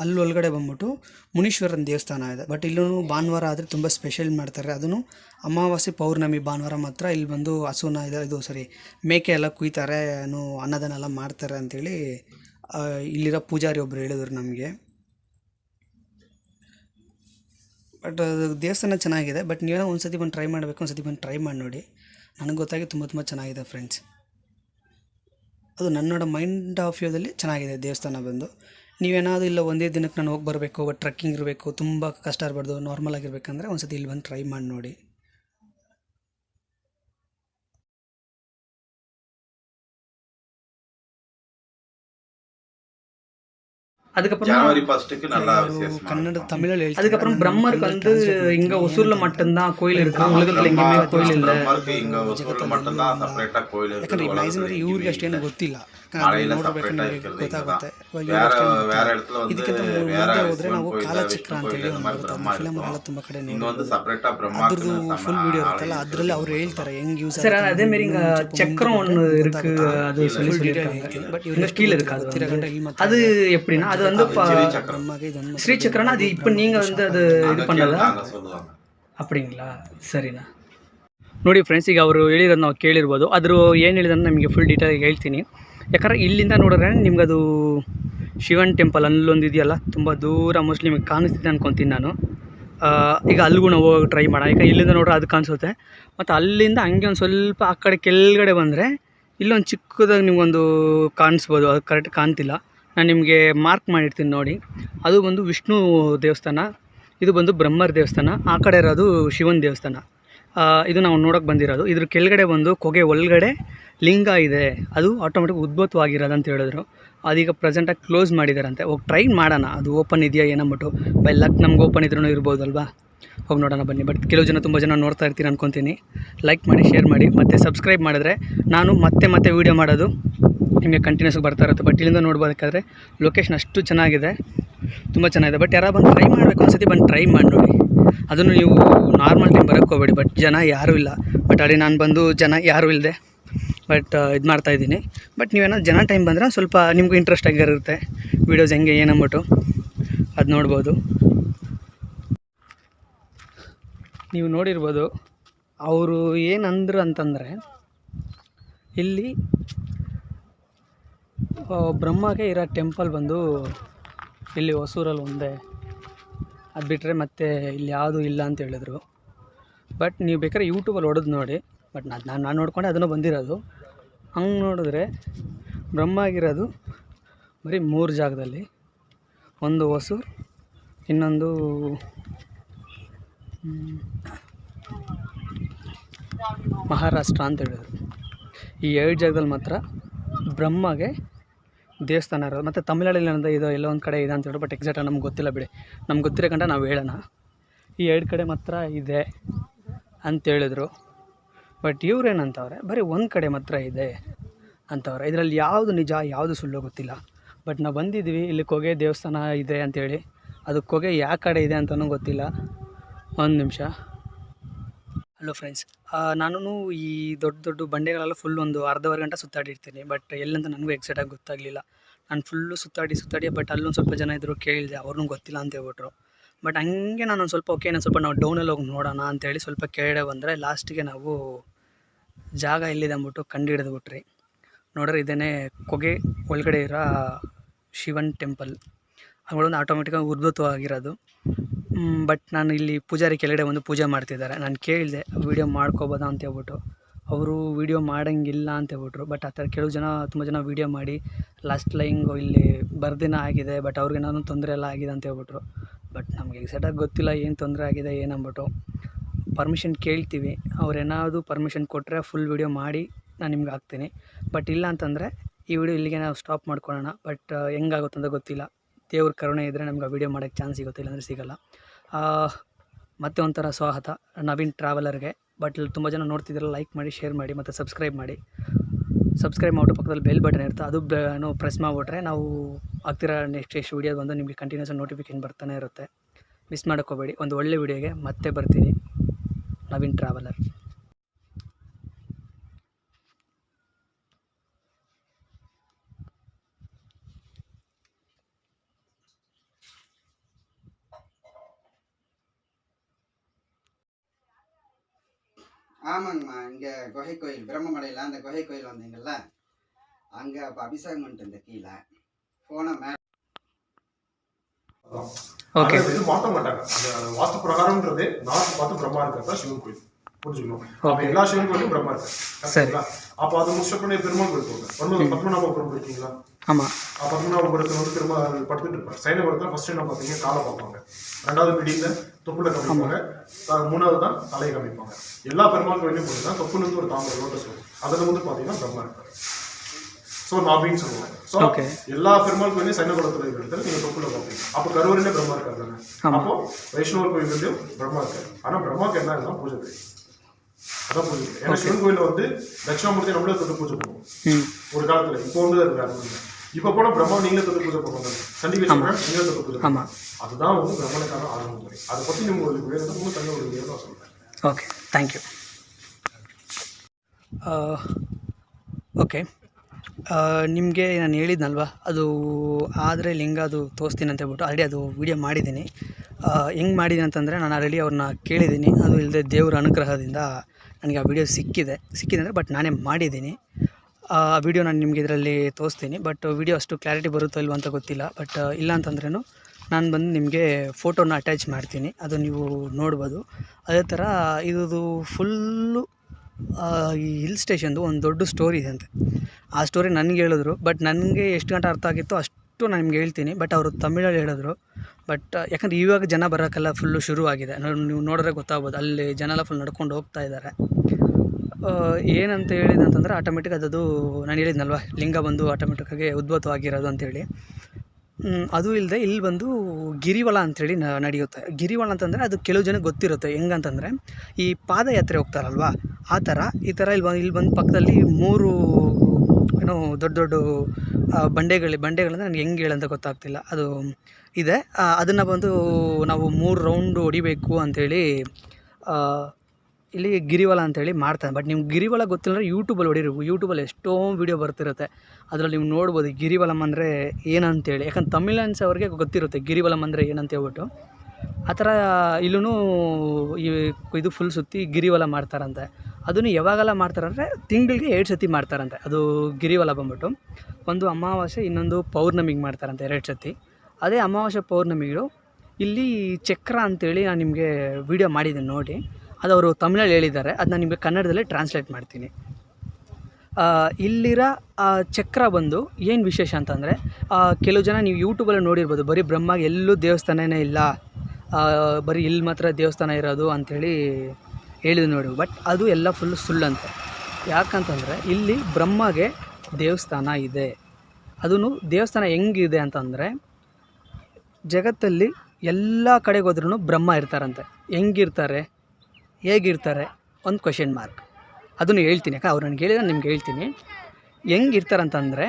ಅಲ್ಲಿ ಒಳಗಡೆ ಬಂದ್ಬಿಟ್ಟು ಮುನೀಶ್ವರನ ದೇವಸ್ಥಾನ ಇದೆ. ಬಟ್ ಇಲ್ಲೂ ಭಾನುವಾರ ಆದರೆ ತುಂಬ ಸ್ಪೆಷಲ್ ಮಾಡ್ತಾರೆ. ಅದನ್ನು ಅಮಾವಾಸ್ಯೆ ಪೌರ್ಣಮಿ ಭಾನುವಾರ ಮಾತ್ರ ಇಲ್ಲಿ ಬಂದು ಹಸುನ ಇದೆ, ಇದು ಸರಿ ಮೇಕೆ ಎಲ್ಲ ಕುಯ್ತಾರೆ, ಏನು ಅನ್ನದಾನ ಎಲ್ಲ ಮಾಡ್ತಾರೆ ಅಂಥೇಳಿ ಇಲ್ಲಿರೋ ಪೂಜಾರಿ ಒಬ್ಬರು ಹೇಳಿದರು ನಮಗೆ. ಬಟ್ ಅದು ದೇವಸ್ಥಾನ ಚೆನ್ನಾಗಿದೆ. ಬಟ್ ನೀವೇನೋ ಒಂದು ಸತಿ ಬಂದು ಟ್ರೈ ಮಾಡಬೇಕು ಒಂದು ಸತಿ ಬಂದು ಟ್ರೈ ಮಾಡಿ ನೋಡಿ. ನನಗೆ ಗೊತ್ತಾಗಿ ತುಂಬ ತುಂಬ ಚೆನ್ನಾಗಿದೆ ಫ್ರೆಂಡ್ಸ್ ಅದು ನನ್ನೋಡ ಮೈಂಡ್ ಆಫ್ ವ್ಯೂದಲ್ಲಿ ಚೆನ್ನಾಗಿದೆ ದೇವಸ್ಥಾನ ಬಂದು. ನೀವೇನಾದರೂ ಇಲ್ಲ ಒಂದೇ ದಿನಕ್ಕೆ ನಾನು ಹೋಗಿ ಬರಬೇಕು ಟ್ರಕ್ಕಿಂಗ್ ಇರಬೇಕು, ತುಂಬ ಕಷ್ಟ ಇರಬಾರ್ದು ನಾರ್ಮಲ್ ಆಗಿರಬೇಕಂದ್ರೆ ಒಂದು ಸತಿ ಇಲ್ಲಿ ಬಂದು ಟ್ರೈ ಮಾಡಿ ನೋಡಿ. அதுக்கப்புறம் ஜனவரி ஃபர்ஸ்ட்டுக்கு நல்லா ஒரு விசேஷமா கன்னட இருக்கும். தமிழில் எழுதி அதுக்கப்புறம் பிரம்மருக்கு வந்து இங்க ஒசூர்ல மட்டும்தான் கோயில் இருக்கு உலகத்துல எங்கேயுமே கோயில் இல்ல பிரம்மருக்கு இங்க ஒசூர்ல மட்டும்தான் செப்பரேட்டா ಕೋಯಿಲ್ ಯಾಕಂದ್ರೆ ಈ ಮ್ಯಾಕ್ಸಿಮಮ್ ಇವ್ರಿಗೆ ಅಷ್ಟೇನು ಗೊತ್ತಿಲ್ಲ ಮಳೆಯೆಲ್ಲ ನೋಡ್ಬೇಕಂದ್ರೆ separate ನಿಮಗೆ ಆಗಿರ್ತದೆ ಗೊತ್ತಾಗುತ್ತೆ ಇವಾಗ வேற ಇವ್ರಿಗೆ ಅಷ್ಟೇನು வேற ಗೊತ್ತಿಲ್ಲ. இடத்துல வந்து ಇದಕ್ಕಿಂತ ಮು- வேற ಮುಂದೆ ಹೋದ್ರೆ ಶಿವನ್ ನಾವು ಕೋಯಿಲ್, ಕಾಲಚಕ್ರ ವಿಷ್ಣು ಅಂತ ಕೋಯಿಲ್ ಹೇಳಿ அந்த ಒಂದು மாதிரி ಬರುತ್ತೆ ಬ್ರಹ್ಮ ಫಿಲಮ್ இருக்கும். ಎಲ್ಲ ತುಂಬ ಕಡೆ இங்க வந்து ನೋಡಿ செப்பரேட்டா ಅದ್ರದ್ದು ಫುಲ್ ವಿಡಿಯೋ ಇರುತ್ತಲ್ಲ ಅದರಲ್ಲಿ ಅವ್ರು ಹೇಳ್ತಾರೆ ಹೆಂಗ್ ಯೂಸ್ ಸರ್ அதே மாதிரி இங்க சக்கரம் ஒண்ணு இருக்கு அது சொல்லி சொல்லியிருக்காங்க ಬಟ್ இங்க கீழே இருக்கு அது வந்து. அது எப்படின்னா அது வந்து ப- ಬ್ರಹ್ಮಗೆ ಇದೊಂದು ஸ்ரீ சக்கரம்னா அது இப்ப நீங்க வந்து ಅದು ಇದು பண்ணதா நாங்க சொல்லுவாங்க அப்படிங்களா சரிண்ணಾ ನೋಡಿ ಫ್ರೆಂಡ್ಸ್ ಈಗ ಅವರು ಹೇಳಿರೋದು ನಾವು ಕೇಳಿರ್ಬೋದು ಅದ್ರ ಏನು ಹೇಳಿದ್ರೆ ನಿಮಗೆ ಫುಲ್ ಡೀಟೇಲ್ ಹೇಳ್ತೀನಿ ಯಾಕಂದ್ರೆ ಇಲ್ಲಿಂದ ನೋಡಿದ್ರೆ ನಿಮ್ಗೆ ಅದು ಶಿವನ್ ಟೆಂಪಲ್ ಅಲ್ಲೊಂದು ಇದೆಯಲ್ಲ, ತುಂಬ ದೂರ ಮೋಸ್ಟ್ಲಿ ಕಾಣಿಸ್ತಿದೆ ಅನ್ಕೊತೀನಿ ನಾನು. ಈಗ ಅಲ್ಲಿಗೂ ನಾವು ಹೋಗಿ ಟ್ರೈ ಮಾಡೋಣ. ಈಗ ಇಲ್ಲಿಂದ ನೋಡ್ರೆ ಅದು ಕಾಣಿಸುತ್ತೆ. ಮತ್ತು ಅಲ್ಲಿಂದ ಹಂಗೆ ಒಂದು ಸ್ವಲ್ಪ ಆ ಕಡೆ ಕೆಳಗಡೆ ಬಂದರೆ ಇಲ್ಲೊಂದು ಚಿಕ್ಕದಾಗಿ ನಿಮಗೊಂದು ಕಾಣಿಸ್ಬೋದು. ಅದು ಕರೆಕ್ಟ್ ಕಾಣ್ತಿಲ್ಲ. ನಾನು ನಿಮಗೆ ಮಾರ್ಕ್ ಮಾಡಿರ್ತೀನಿ ನೋಡಿ. ಅದು ಬಂದು ವಿಷ್ಣು ದೇವಸ್ಥಾನ, ಇದು ಬಂದು ಬ್ರಹ್ಮರ್ ದೇವಸ್ಥಾನ, ಆ ಕಡೆ ಇರೋದು ಶಿವನ್ ದೇವಸ್ಥಾನ. ಇದು ನಾವು ನೋಡೋಕೆ ಬಂದಿರೋದು. ಇದ್ರ ಕೆಳಗಡೆ ಬಂದು ಕೊಗೆ ಒಳಗಡೆ ಲಿಂಗ ಇದೆ, ಅದು ಆಟೋಮೆಟಿಕ್ ಉದ್ಭುತವಾಗಿರೋದು ಅಂತ ಹೇಳಿದ್ರು. ಅದೀಗ ಪ್ರೆಸೆಂಟಾಗಿ ಕ್ಲೋಸ್ ಮಾಡಿದಾರಂತೆ. ಹೋಗಿ ಟ್ರೈ ಮಾಡೋಣ. ಅದು ಓಪನ್ ಇದೆಯಾ ಏನಂಬಿಟ್ಟು ಬೈ ಲಕ್ ನಮ್ಗೆ ಓಪನ್ ಇದ್ರೂ ಇರ್ಬೋದಲ್ವಾ? ಹೋಗಿ ನೋಡೋಣ ಬನ್ನಿ. ಬಟ್ ಕೆಲವು ಜನ ತುಂಬ ಜನ ನೋಡ್ತಾ ಇರ್ತೀನಿ ಅನ್ಕೊತೀನಿ. ಲೈಕ್ ಮಾಡಿ ಶೇರ್ ಮಾಡಿ, ಮತ್ತು ಸಬ್ಸ್ಕ್ರೈಬ್ ಮಾಡಿದ್ರೆ ನಾನು ಮತ್ತೆ ಮತ್ತೆ ವೀಡಿಯೋ ಮಾಡೋದು ನಿಮಗೆ ಕಂಟಿನ್ಯೂಸ್ ಬರ್ತಾ ಇರುತ್ತೆ. ಬಟ್ ಇಲ್ಲಿಂದ ನೋಡ್ಬೋದಕ್ಕಾದ್ರೆ ಲೊಕೇಶನ್ ಅಷ್ಟು ಚೆನ್ನಾಗಿದೆ. ತುಂಬ ಚೆನ್ನಾಗಿದೆ. ಬಟ್ ಯಾರು ಬಂದು ಟ್ರೈ ಮಾಡಬೇಕು ಅನ್ಸತಿ ಬಂದು ಟ್ರೈ ಮಾಡಿ ನೋಡಿ. ಅದನ್ನು ನೀವು ನಾರ್ಮಲ್ ಟೈಮ್ ಬರೋಕ್ಕೆ ಹೋಗಬೇಡಿ. ಬಟ್ ಜನ ಯಾರೂ ಇಲ್ಲ. ಬಟ್ ಅಲ್ಲಿ ನಾನು ಬಂದು ಜನ ಯಾರೂ ಇಲ್ಲದೆ ಬಟ್ ಇದು ಮಾಡ್ತಾ ಇದ್ದೀನಿ. ಬಟ್ ನೀವೇನೋ ಜನ ಟೈಮ್ ಬಂದರೆ ಸ್ವಲ್ಪ ನಿಮಗೂ ಇಂಟ್ರೆಸ್ಟ್ ಆಗಿರುತ್ತೆ. ವೀಡಿಯೋಸ್ ಹೆಂಗೆ ಏನಂಬಿಟ್ಟು ಅದು ನೋಡ್ಬೋದು. ನೀವು ನೋಡಿರ್ಬೋದು, ಅವರು ಏನಂದ್ರು ಅಂತಂದರೆ, ಇಲ್ಲಿ ಬ್ರಹ್ಮಗೆ ಇರೋ ಟೆಂಪಲ್ ಬಂದು ಇಲ್ಲಿ ಹೊಸೂರಲ್ಲಿ ಒಂದೇ. ಅದು ಬಿಟ್ಟರೆ ಮತ್ತೆ ಇಲ್ಲಿ ಯಾವುದೂ ಇಲ್ಲ ಅಂತ ಹೇಳಿದ್ರು. ಬಟ್ ನೀವು ಬೇಕಾದ್ರೆ ಯೂಟ್ಯೂಬಲ್ಲಿ ಹೊಡೆದು ನೋಡಿ. ಬಟ್ ನಾನು ನಾನು ನೋಡ್ಕೊಂಡೆ ಅದನ್ನು ಬಂದಿರೋದು. ಹಂಗೆ ನೋಡಿದ್ರೆ ಬ್ರಹ್ಮ ಆಗಿರೋದು ಬರೀ ಮೂರು ಜಾಗದಲ್ಲಿ. ಒಂದು ಹೊಸೂರು, ಇನ್ನೊಂದು ಮಹಾರಾಷ್ಟ್ರ ಅಂತ ಹೇಳಿದ್ರು. ಈ ಎರಡು ಜಾಗದಲ್ಲಿ ಮಾತ್ರ ಬ್ರಹ್ಮಗೆ ದೇವಸ್ಥಾನ ಇರೋದು. ಮತ್ತು ತಮಿಳ್ನಾಡಲ್ಲಿ ಇದು ಎಲ್ಲೋ ಒಂದು ಕಡೆ ಇದೆ ಅಂತ ಹೇಳಿ ಬಟ್ ಎಕ್ಸಾಕ್ಟಾಗಿ ನಮ್ಗೆ ಗೊತ್ತಿಲ್ಲ ಬಿಡಿ. ನಮ್ಗೆ ಗೊತ್ತಿರೋ ಕಂಡ ನಾವು ಹೇಳೋಣ. ಈ ಎರಡು ಕಡೆ ಮಾತ್ರ ಇದೆ ಅಂತ ಹೇಳಿದ್ರು. ಬಟ್ ಇವ್ರೇನಂತವ್ರೆ ಬರೀ ಒಂದು ಕಡೆ ಮಾತ್ರ ಇದೆ ಅಂತವ್ರೆ. ಇದರಲ್ಲಿ ಯಾವುದು ನಿಜ, ಯಾವುದು ಸುಳ್ಳು ಗೊತ್ತಿಲ್ಲ. ಬಟ್ ನಾವು ಬಂದಿದ್ವಿ ಇಲ್ಲಿ ಕೊಗೆ ದೇವಸ್ಥಾನ ಇದೆ ಅಂತೇಳಿ. ಅದು ಕೊಗೆ ಯಾವ ಕಡೆ ಇದೆ ಅಂತಲೂ ಗೊತ್ತಿಲ್ಲ. ಒಂದು ನಿಮಿಷ. ಹಲೋ ಫ್ರೆಂಡ್ಸ್ ನಾನು ಈ ದೊಡ್ಡ ದೊಡ್ಡ ಬಂಡೆಗಳೆಲ್ಲ ಫುಲ್ ಒಂದು ಅರ್ಧವರೆ ಗಂಟೆ ಸುತ್ತಾಡಿರ್ತೀನಿ. ಬಟ್ ಎಲ್ಲಂತ ನನಗೂ ಎಕ್ಸಾಕ್ಟಾಗಿ ಗೊತ್ತಾಗಲಿಲ್ಲ. ನಾನು ಫುಲ್ಲು ಸುತ್ತಾಡಿ ಸುತ್ತಾಡಿ ಬಟ್ ಅಲ್ಲೊಂದು ಸ್ವಲ್ಪ ಜನ ಇದ್ದರು ಕೇಳಿದೆ ಅವ್ರನ್ನೂ ಗೊತ್ತಿಲ್ಲ ಅಂತ ಹೇಳ್ಬಿಟ್ರು. ಬಟ್ ಹಂಗೆ ನಾನು ಒಂದು ಸ್ವಲ್ಪ ಓಕೆ ನಾನು ಸ್ವಲ್ಪ ನಾವು ಡೌನಲ್ಲಿ ಹೋಗಿ ನೋಡೋಣ ಅಂತೇಳಿ ಸ್ವಲ್ಪ ಕೆಳಗಡೆ ಬಂದರೆ ಲಾಸ್ಟಿಗೆ ನಾವು ಜಾಗ ಎಲ್ಲಿದೆ ಅಂದ್ಬಿಟ್ಟು ಕಂಡು ಹಿಡಿದ್ಬಿಟ್ರಿ ನೋಡ್ರಿ ಇದೇನೆ ಕೊಗೆ ಒಳಗಡೆ ಇರೋ ಶಿವನ್ ಟೆಂಪಲ್. ಅವುಗಳೊಂದು ಆಟೋಮೆಟಿಕಾಗಿ ಉದ್ಭುತವಾಗಿರೋದು. ಬಟ್ ನಾನು ಇಲ್ಲಿ ಪೂಜಾರಿ ಕೆಳಗಡೆ ಒಂದು ಪೂಜೆ ಮಾಡ್ತಿದ್ದಾರೆ. ನಾನು ಕೇಳಿದೆ, ವೀಡಿಯೋ ಮಾಡ್ಕೋಬೋದಾ? ಅಂತ ಹೇಳ್ಬಿಟ್ಟು. ಅವರು ವೀಡಿಯೋ ಮಾಡೋಂಗಿಲ್ಲ ಅಂತ ಹೇಳ್ಬಿಟ್ರು. ಬಟ್ ಆ ಥರ ಕೆಲವು ಜನ, ತುಂಬ ಜನ ವೀಡಿಯೋ ಮಾಡಿ ಲಾಸ್ಟ್ ಲೈಂಗು ಇಲ್ಲಿ ಬರ್ದಿನ ಆಗಿದೆ ಬಟ್ ಅವ್ರಿಗೇನಾದ್ರು ತೊಂದರೆ ಎಲ್ಲ ಆಗಿದೆ ಅಂತ ಹೇಳ್ಬಿಟ್ರು. ಬಟ್ ನಮಗೆ ಎಕ್ಸಾಕ್ಟಾಗಿ ಗೊತ್ತಿಲ್ಲ, ಏನು ತೊಂದರೆ ಆಗಿದೆ ಏನಂದ್ಬಿಟ್ಟು ಪರ್ಮಿಷನ್ ಕೇಳ್ತೀವಿ ಅವ್ರೇನಾದ್ರು ಪರ್ಮಿಷನ್ ಕೊಟ್ಟರೆ ಫುಲ್ ವೀಡಿಯೋ ಮಾಡಿ ನಾನು ನಿಮ್ಗೆ ಹಾಕ್ತೀನಿ. ಬಟ್ ಇಲ್ಲ ಅಂತಂದರೆ ಈ ವಿಡಿಯೋ ಇಲ್ಲಿಗೆ ನಾವು ಸ್ಟಾಪ್ ಮಾಡ್ಕೊಳ್ಳೋಣ. ಬಟ್ ಹೆಂಗಾಗುತ್ತೆ ಅಂತ ಗೊತ್ತಿಲ್ಲ. ದೇವ್ರ ಕರುಣೆ ಇದ್ದರೆ ನಮ್ಗೆ ಆ ವಿಡಿಯೋ ಮಾಡೋಕ್ಕೆ ಚಾನ್ಸ್ ಸಿಗುತ್ತೆ, ಇಲ್ಲಾಂದರೆ ಸಿಗೋಲ್ಲ. ಮತ್ತೆ ಒಂಥರ ಸ್ವಾಗತ. ನವೀನ್ ಟ್ರಾವೆಲರ್ಗೆ ಬಟ್ ತುಂಬ ಜನ ನೋಡ್ತಿದ್ರೆ ಲೈಕ್ ಮಾಡಿ ಶೇರ್ ಮಾಡಿ, ಮತ್ತು ಸಬ್ಸ್ಕ್ರೈಬ್ ಮಾಡಿ. ಸಬ್ಸ್ಕ್ರೈಬ್ ಮಾಡೋ ಪಕ್ಕದಲ್ಲಿ ಬೆಲ್ ಬಟನ್ ಇರುತ್ತೆ, ಅದು ನಾವು ಪ್ರೆಸ್ ಮಾಡಿಬಿಟ್ರೆ ನಾವು ಆಗ್ತಿರೋ ನೆಕ್ಸ್ಟ್ ಎಷ್ಟು ವೀಡಿಯೋ ಬಂದು ನಿಮಗೆ ಕಂಟಿನ್ಯೂಸ್ ನೋಟಿಫಿಕೇಶನ್ ಬರ್ತಾನೆ ಇರುತ್ತೆ. ಮಿಸ್ ಮಾಡ್ಕೋಬೇಡಿ ಒಂದು ಒಳ್ಳೆ ವೀಡಿಯೋಗೆ ಮತ್ತೆ ಬರ್ತೀನಿ. நவீன் ட்ராவலர். ஆமாங்கம்மா இங்கே குகை கோயில் பிரம்மமலையில் அந்த குகை கோயில் வந்தீங்கல்ல அங்கே அப்போ அபிஷேகம் பண்ணிட்டு இருந்த கீழே போன மே ஓகே வந்து மாற்ற மாட்டாங்க. அந்த வாஸ்து பிரகாரம்ன்றது நார்த் பார்த்து பிரம்மா இருக்கிறது சிவன் கோயில். புரிஞ்சுக்கணும்? அப்ப எல்லா சிவன் கோயிலும் பிரம்மா இருக்கு சரி. கரெக்ட்டுங்களா? அப்ப அது முடிச்சப்பனே பெருமாள் கோயில் போங்க. பத்ம பத்மநாபபுரம் இருக்கீங்களா? ஆமாம் பத்மநாபபுரத்துல வந்து பெருமாள் படுத்துட்டு இருப்பார். சைனபுரத்துல ஃபர்ஸ்ட் என்ன பார்த்தீங்க காலை பார்ப்பாங்க. ரெண்டாவது பிடியில தொப்புல காமிப்பாங்க மூணாவது தான் தலையை காமிப்பாங்க எல்லா பெருமாள் கோயிலையும் போனீங்கன்னா தொப்புல இருந்து ஒரு தாமரை லோட்டஸ் வரும். அதுல வந்து பாத்தீங்கன்னா பிரம்மா இருப்பாரு சோ நாபின்னு சொல்லுவாங்க ஸோ எல்லா பெருமாள் கோயிலையும் சைன குலத்துல இருக்கிறது நீங்க தொப்புல பார்ப்பீங்க. அப்போ கரூரிலே பிரம்மா இருக்காரு தானே? அப்போ வைஷ்ணவர் கோயில்லையும் பிரம்மா இருக்காரு. ஆனா பிரம்மாக்கு என்ன இருந்தா பூஜை தெரியும் அதான் பூஜை ஏன்னா சிவன் கோயில வந்து தட்சிணாமூர்த்தி நம்மளே தொட்டு பூஜை பண்ணுவோம். ஒரு காலத்துல. இப்போ வந்து வேற இப்ப கூட பிரம்மா நீங்களே தொட்டு பூஜை பண்ணுவாங்க சண்டிகேஷன் நீங்களே தொட்டு பூஜை பண்ணுவாங்க அதுதான் வந்து பிரம்மனுக்கான ஆரம்ப முறை அதை பத்தி நீங்க ஒரு உயர்ந்த உங்களுக்கு தங்க ஒரு உயர்ந்த சொல்றேன் ஓகே தேங்க்யூ ஓகே ನಿಮಗೆ ನಾನು ಹೇಳಿದ್ನಲ್ವ? ಅದು ಆದರೆ ಲಿಂಗ ಅದು ತೋರಿಸ್ತೀನಿ ಅಂತ ಹೇಳ್ಬಿಟ್ಟು ಆಲ್ರೆಡಿ ಅದು ವೀಡಿಯೋ ಮಾಡಿದ್ದೀನಿ. ಹೆಂಗೆ ಮಾಡಿದ್ದೀನಿ ಅಂತಂದರೆ ನಾನು ಆಲ್ರೆಡಿ ಅವ್ರನ್ನ ಕೇಳಿದ್ದೀನಿ. ಅದು ಇಲ್ಲದೆ ದೇವರ ಅನುಗ್ರಹದಿಂದ ನನಗೆ ಆ ವಿಡಿಯೋ ಸಿಕ್ಕಿದೆ. ಸಿಕ್ಕಿದೆ ಅಂದರೆ ಬಟ್ ನಾನೇ ಮಾಡಿದ್ದೀನಿ. ಆ ವಿಡಿಯೋ ನಾನು ನಿಮಗೆ ಇದರಲ್ಲಿ ತೋರಿಸ್ತೀನಿ. ಬಟ್ ವಿಡಿಯೋ ಅಷ್ಟು ಕ್ಲಾರಿಟಿ ಬರುತ್ತೋ ಇಲ್ವೋ ಅಂತ ಗೊತ್ತಿಲ್ಲ. ಬಟ್ ಇಲ್ಲ ಅಂತಂದ್ರೂ ನಾನು ಬಂದು ನಿಮಗೆ ಫೋಟೋನ ಅಟ್ಯಾಚ್ ಮಾಡ್ತೀನಿ. ಅದು ನೀವು ನೋಡ್ಬೋದು. ಅದೇ ಥರ ಇದು ಫುಲ್ಲು ಈ ಹಿಲ್ ಸ್ಟೇಷನ್ದು ಒಂದು ದೊಡ್ಡ ಸ್ಟೋರಿ ಇದೆ ಅಂತೆ. ಆ ಸ್ಟೋರಿ ನನಗೆ ಹೇಳಿದ್ರು ಬಟ್ ನನಗೆ ಎಷ್ಟು ಗಂಟೆ ಅರ್ಥ ಆಗಿತ್ತು ಅಷ್ಟು ನಾನು ನಿಮ್ಗೆ ಹೇಳ್ತೀನಿ. ಬಟ್ ಅವರು ತಮಿಳಲ್ಲಿ ಹೇಳಿದ್ರು ಬಟ್ ಯಾಕಂದ್ರೆ ಇವಾಗ ಜನ ಬರೋಕ್ಕೆಲ್ಲ ಫುಲ್ಲು ಆಗಿದೆ ನೀವು ನೋಡಿದ್ರೆ ಗೊತ್ತಾಗ್ಬೋದು, ಅಲ್ಲಿ ಜನ ಎಲ್ಲ ಫುಲ್ ನಡ್ಕೊಂಡು ಹೋಗ್ತಾ ಇದ್ದಾರೆ ಏನಂತ ಹೇಳಿದೆ ಅಂತಂದರೆ ಆಟೋಮೆಟಿಕ್ ಅದು, ನಾನು ಹೇಳಿದ್ನಲ್ವ, ಲಿಂಗ ಬಂದು ಆಟೋಮೆಟಿಕ್ಕಾಗಿ ಉದ್ಭವವಾಗಿರೋದು ಅಂತೇಳಿ. ಅದು ಇಲ್ಲದೆ ಇಲ್ಲಿ ಬಂದು ಗಿರಿವಳ ಅಂಥೇಳಿ ನಡೆಯುತ್ತೆ. ಗಿರಿವಳ ಅಂತಂದರೆ ಅದು ಕೆಲವು ಜನಕ್ಕೆ ಗೊತ್ತಿರುತ್ತೆ. ಹೆಂಗಂತಂದರೆ ಈ ಪಾದಯಾತ್ರೆ ಹೋಗ್ತಾರಲ್ವ, ಆ ಥರ ಈ ಥರ ಇಲ್ಲಿ ಇಲ್ಲಿ ಬಂದು ಪಕ್ಕದಲ್ಲಿ ಮೂರು, ಏನೋ ದೊಡ್ಡ ದೊಡ್ಡ ಬಂಡೆಗಳು ಬಂಡೆಗಳಂದರೆ ನನಗೆ ಹೆಂಗೆ ಹೇಳಂತ ಗೊತ್ತಾಗ್ತಿಲ್ಲ. ಅದು ಇದೆ. ಅದನ್ನು ಬಂದು ನಾವು ಮೂರು ರೌಂಡು ಹೊಡಿಬೇಕು ಅಂಥೇಳಿ ಇಲ್ಲಿ ಗಿರಿವಲ ಅಂತೇಳಿ ಮಾಡ್ತಾರೆ. ಬಟ್ ನಿಮ್ಗೆ ಗಿರಿವಲ ಗೊತ್ತಿಲ್ಲ ಅಂದರೆ ಯೂಟ್ಯೂಬಲ್ಲಿ ಹೊಡಿರಿ. ಯೂಟ್ಯೂಬಲ್ಲಿ ಎಷ್ಟೋ ವೀಡಿಯೋ ಬರ್ತಿರುತ್ತೆ. ಅದರಲ್ಲಿ ನೀವು ನೋಡ್ಬೋದು ಗಿರಿವಲಂ ಅಂದರೆ ಏನಂತೇಳಿ. ಯಾಕಂದ್ರೆ ತಮಿಳನ್ಸ್ ಅವ್ರಿಗೆ ಗೊತ್ತಿರುತ್ತೆ ಗಿರಿವಲಂ ಅಂದರೆ ಏನಂತ ಹೇಳ್ಬಿಟ್ಟು. ಆ ಥರ ಇಲ್ಲೂ ಈ ಇದು ಫುಲ್ ಸುತ್ತಿ ಗಿರಿವಲ ಮಾಡ್ತಾರಂತೆ. ಅದನ್ನು ಯಾವಾಗೆಲ್ಲ ಮಾಡ್ತಾರಂದರೆ ತಿಂಗಳಿಗೆ ಎರಡು ಸತಿ ಮಾಡ್ತಾರಂತೆ. ಅದು ಗಿರಿವಲ ಬಂದ್ಬಿಟ್ಟು. ಒಂದು ಅಮಾವಾಸ್ಯೆ, ಇನ್ನೊಂದು ಪೌರ್ಣಮಿಗೆ ಮಾಡ್ತಾರಂತೆ ಎರಡು ಸತಿ ಅದೇ ಅಮಾವಾಸ್ಯೆ, ಪೌರ್ಣಮಿಗಳು. ಇಲ್ಲಿ ಚಕ್ರ ಅಂತೇಳಿ ನಾನು ನಿಮಗೆ ವಿಡಿಯೋ ಮಾಡಿದ್ದೀನಿ ನೋಡಿ. ಅದು ಅವರು ತಮಿಳಲ್ಲಿ ಹೇಳಿದ್ದಾರೆ. ಅದನ್ನ ನಿಮಗೆ ಕನ್ನಡದಲ್ಲೇ ಟ್ರಾನ್ಸ್ಲೇಟ್ ಮಾಡ್ತೀನಿ. ಇಲ್ಲಿರೋ ಚಕ್ರ ಬಂದು ಏನು ವಿಶೇಷ ಅಂತಂದರೆ ಕೆಲವು ಜನ ನೀವು ಯೂಟ್ಯೂಬಲ್ಲಿ ನೋಡಿರ್ಬೋದು. ಬರೀ ಬ್ರಹ್ಮಗೆ ಎಲ್ಲೂ ದೇವಸ್ಥಾನನೇ ಇಲ್ಲ. ಬರೀ ಇಲ್ಲಿ ಮಾತ್ರ ದೇವಸ್ಥಾನ ಇರೋದು ಅಂಥೇಳಿ ಹೇಳಿದ್ರು ನೋಡಿ. ಬಟ್ ಅದು ಎಲ್ಲ ಫುಲ್ ಸುಳ್ಳಂತೆ. ಯಾಕಂತಂದರೆ ಇಲ್ಲಿ ಬ್ರಹ್ಮಗೆ ದೇವಸ್ಥಾನ ಇದೆ. ಅದನ್ನು ದೇವಸ್ಥಾನ ಹೆಂಗಿದೆ ಅಂತಂದರೆ, ಜಗತ್ತಲ್ಲಿ ಎಲ್ಲ ಕಡೆಗೆ ಹೋದ್ರೂ ಬ್ರಹ್ಮ ಇರ್ತಾರಂತೆ. ಹೆಂಗಿರ್ತಾರೆ? ಹೇಗಿರ್ತಾರೆ? ಒಂದು ಕ್ವಶನ್ ಮಾರ್ಕ್ ಅದನ್ನು ಹೇಳ್ತೀನಿ ಯಾಕೆ ಅವ್ರು ನನಗೆ ಹೇಳಿದ್ರೆ ನಿಮ್ಗೆ ಹೇಳ್ತೀನಿ. ಹೆಂಗಿರ್ತಾರಂತಂದರೆ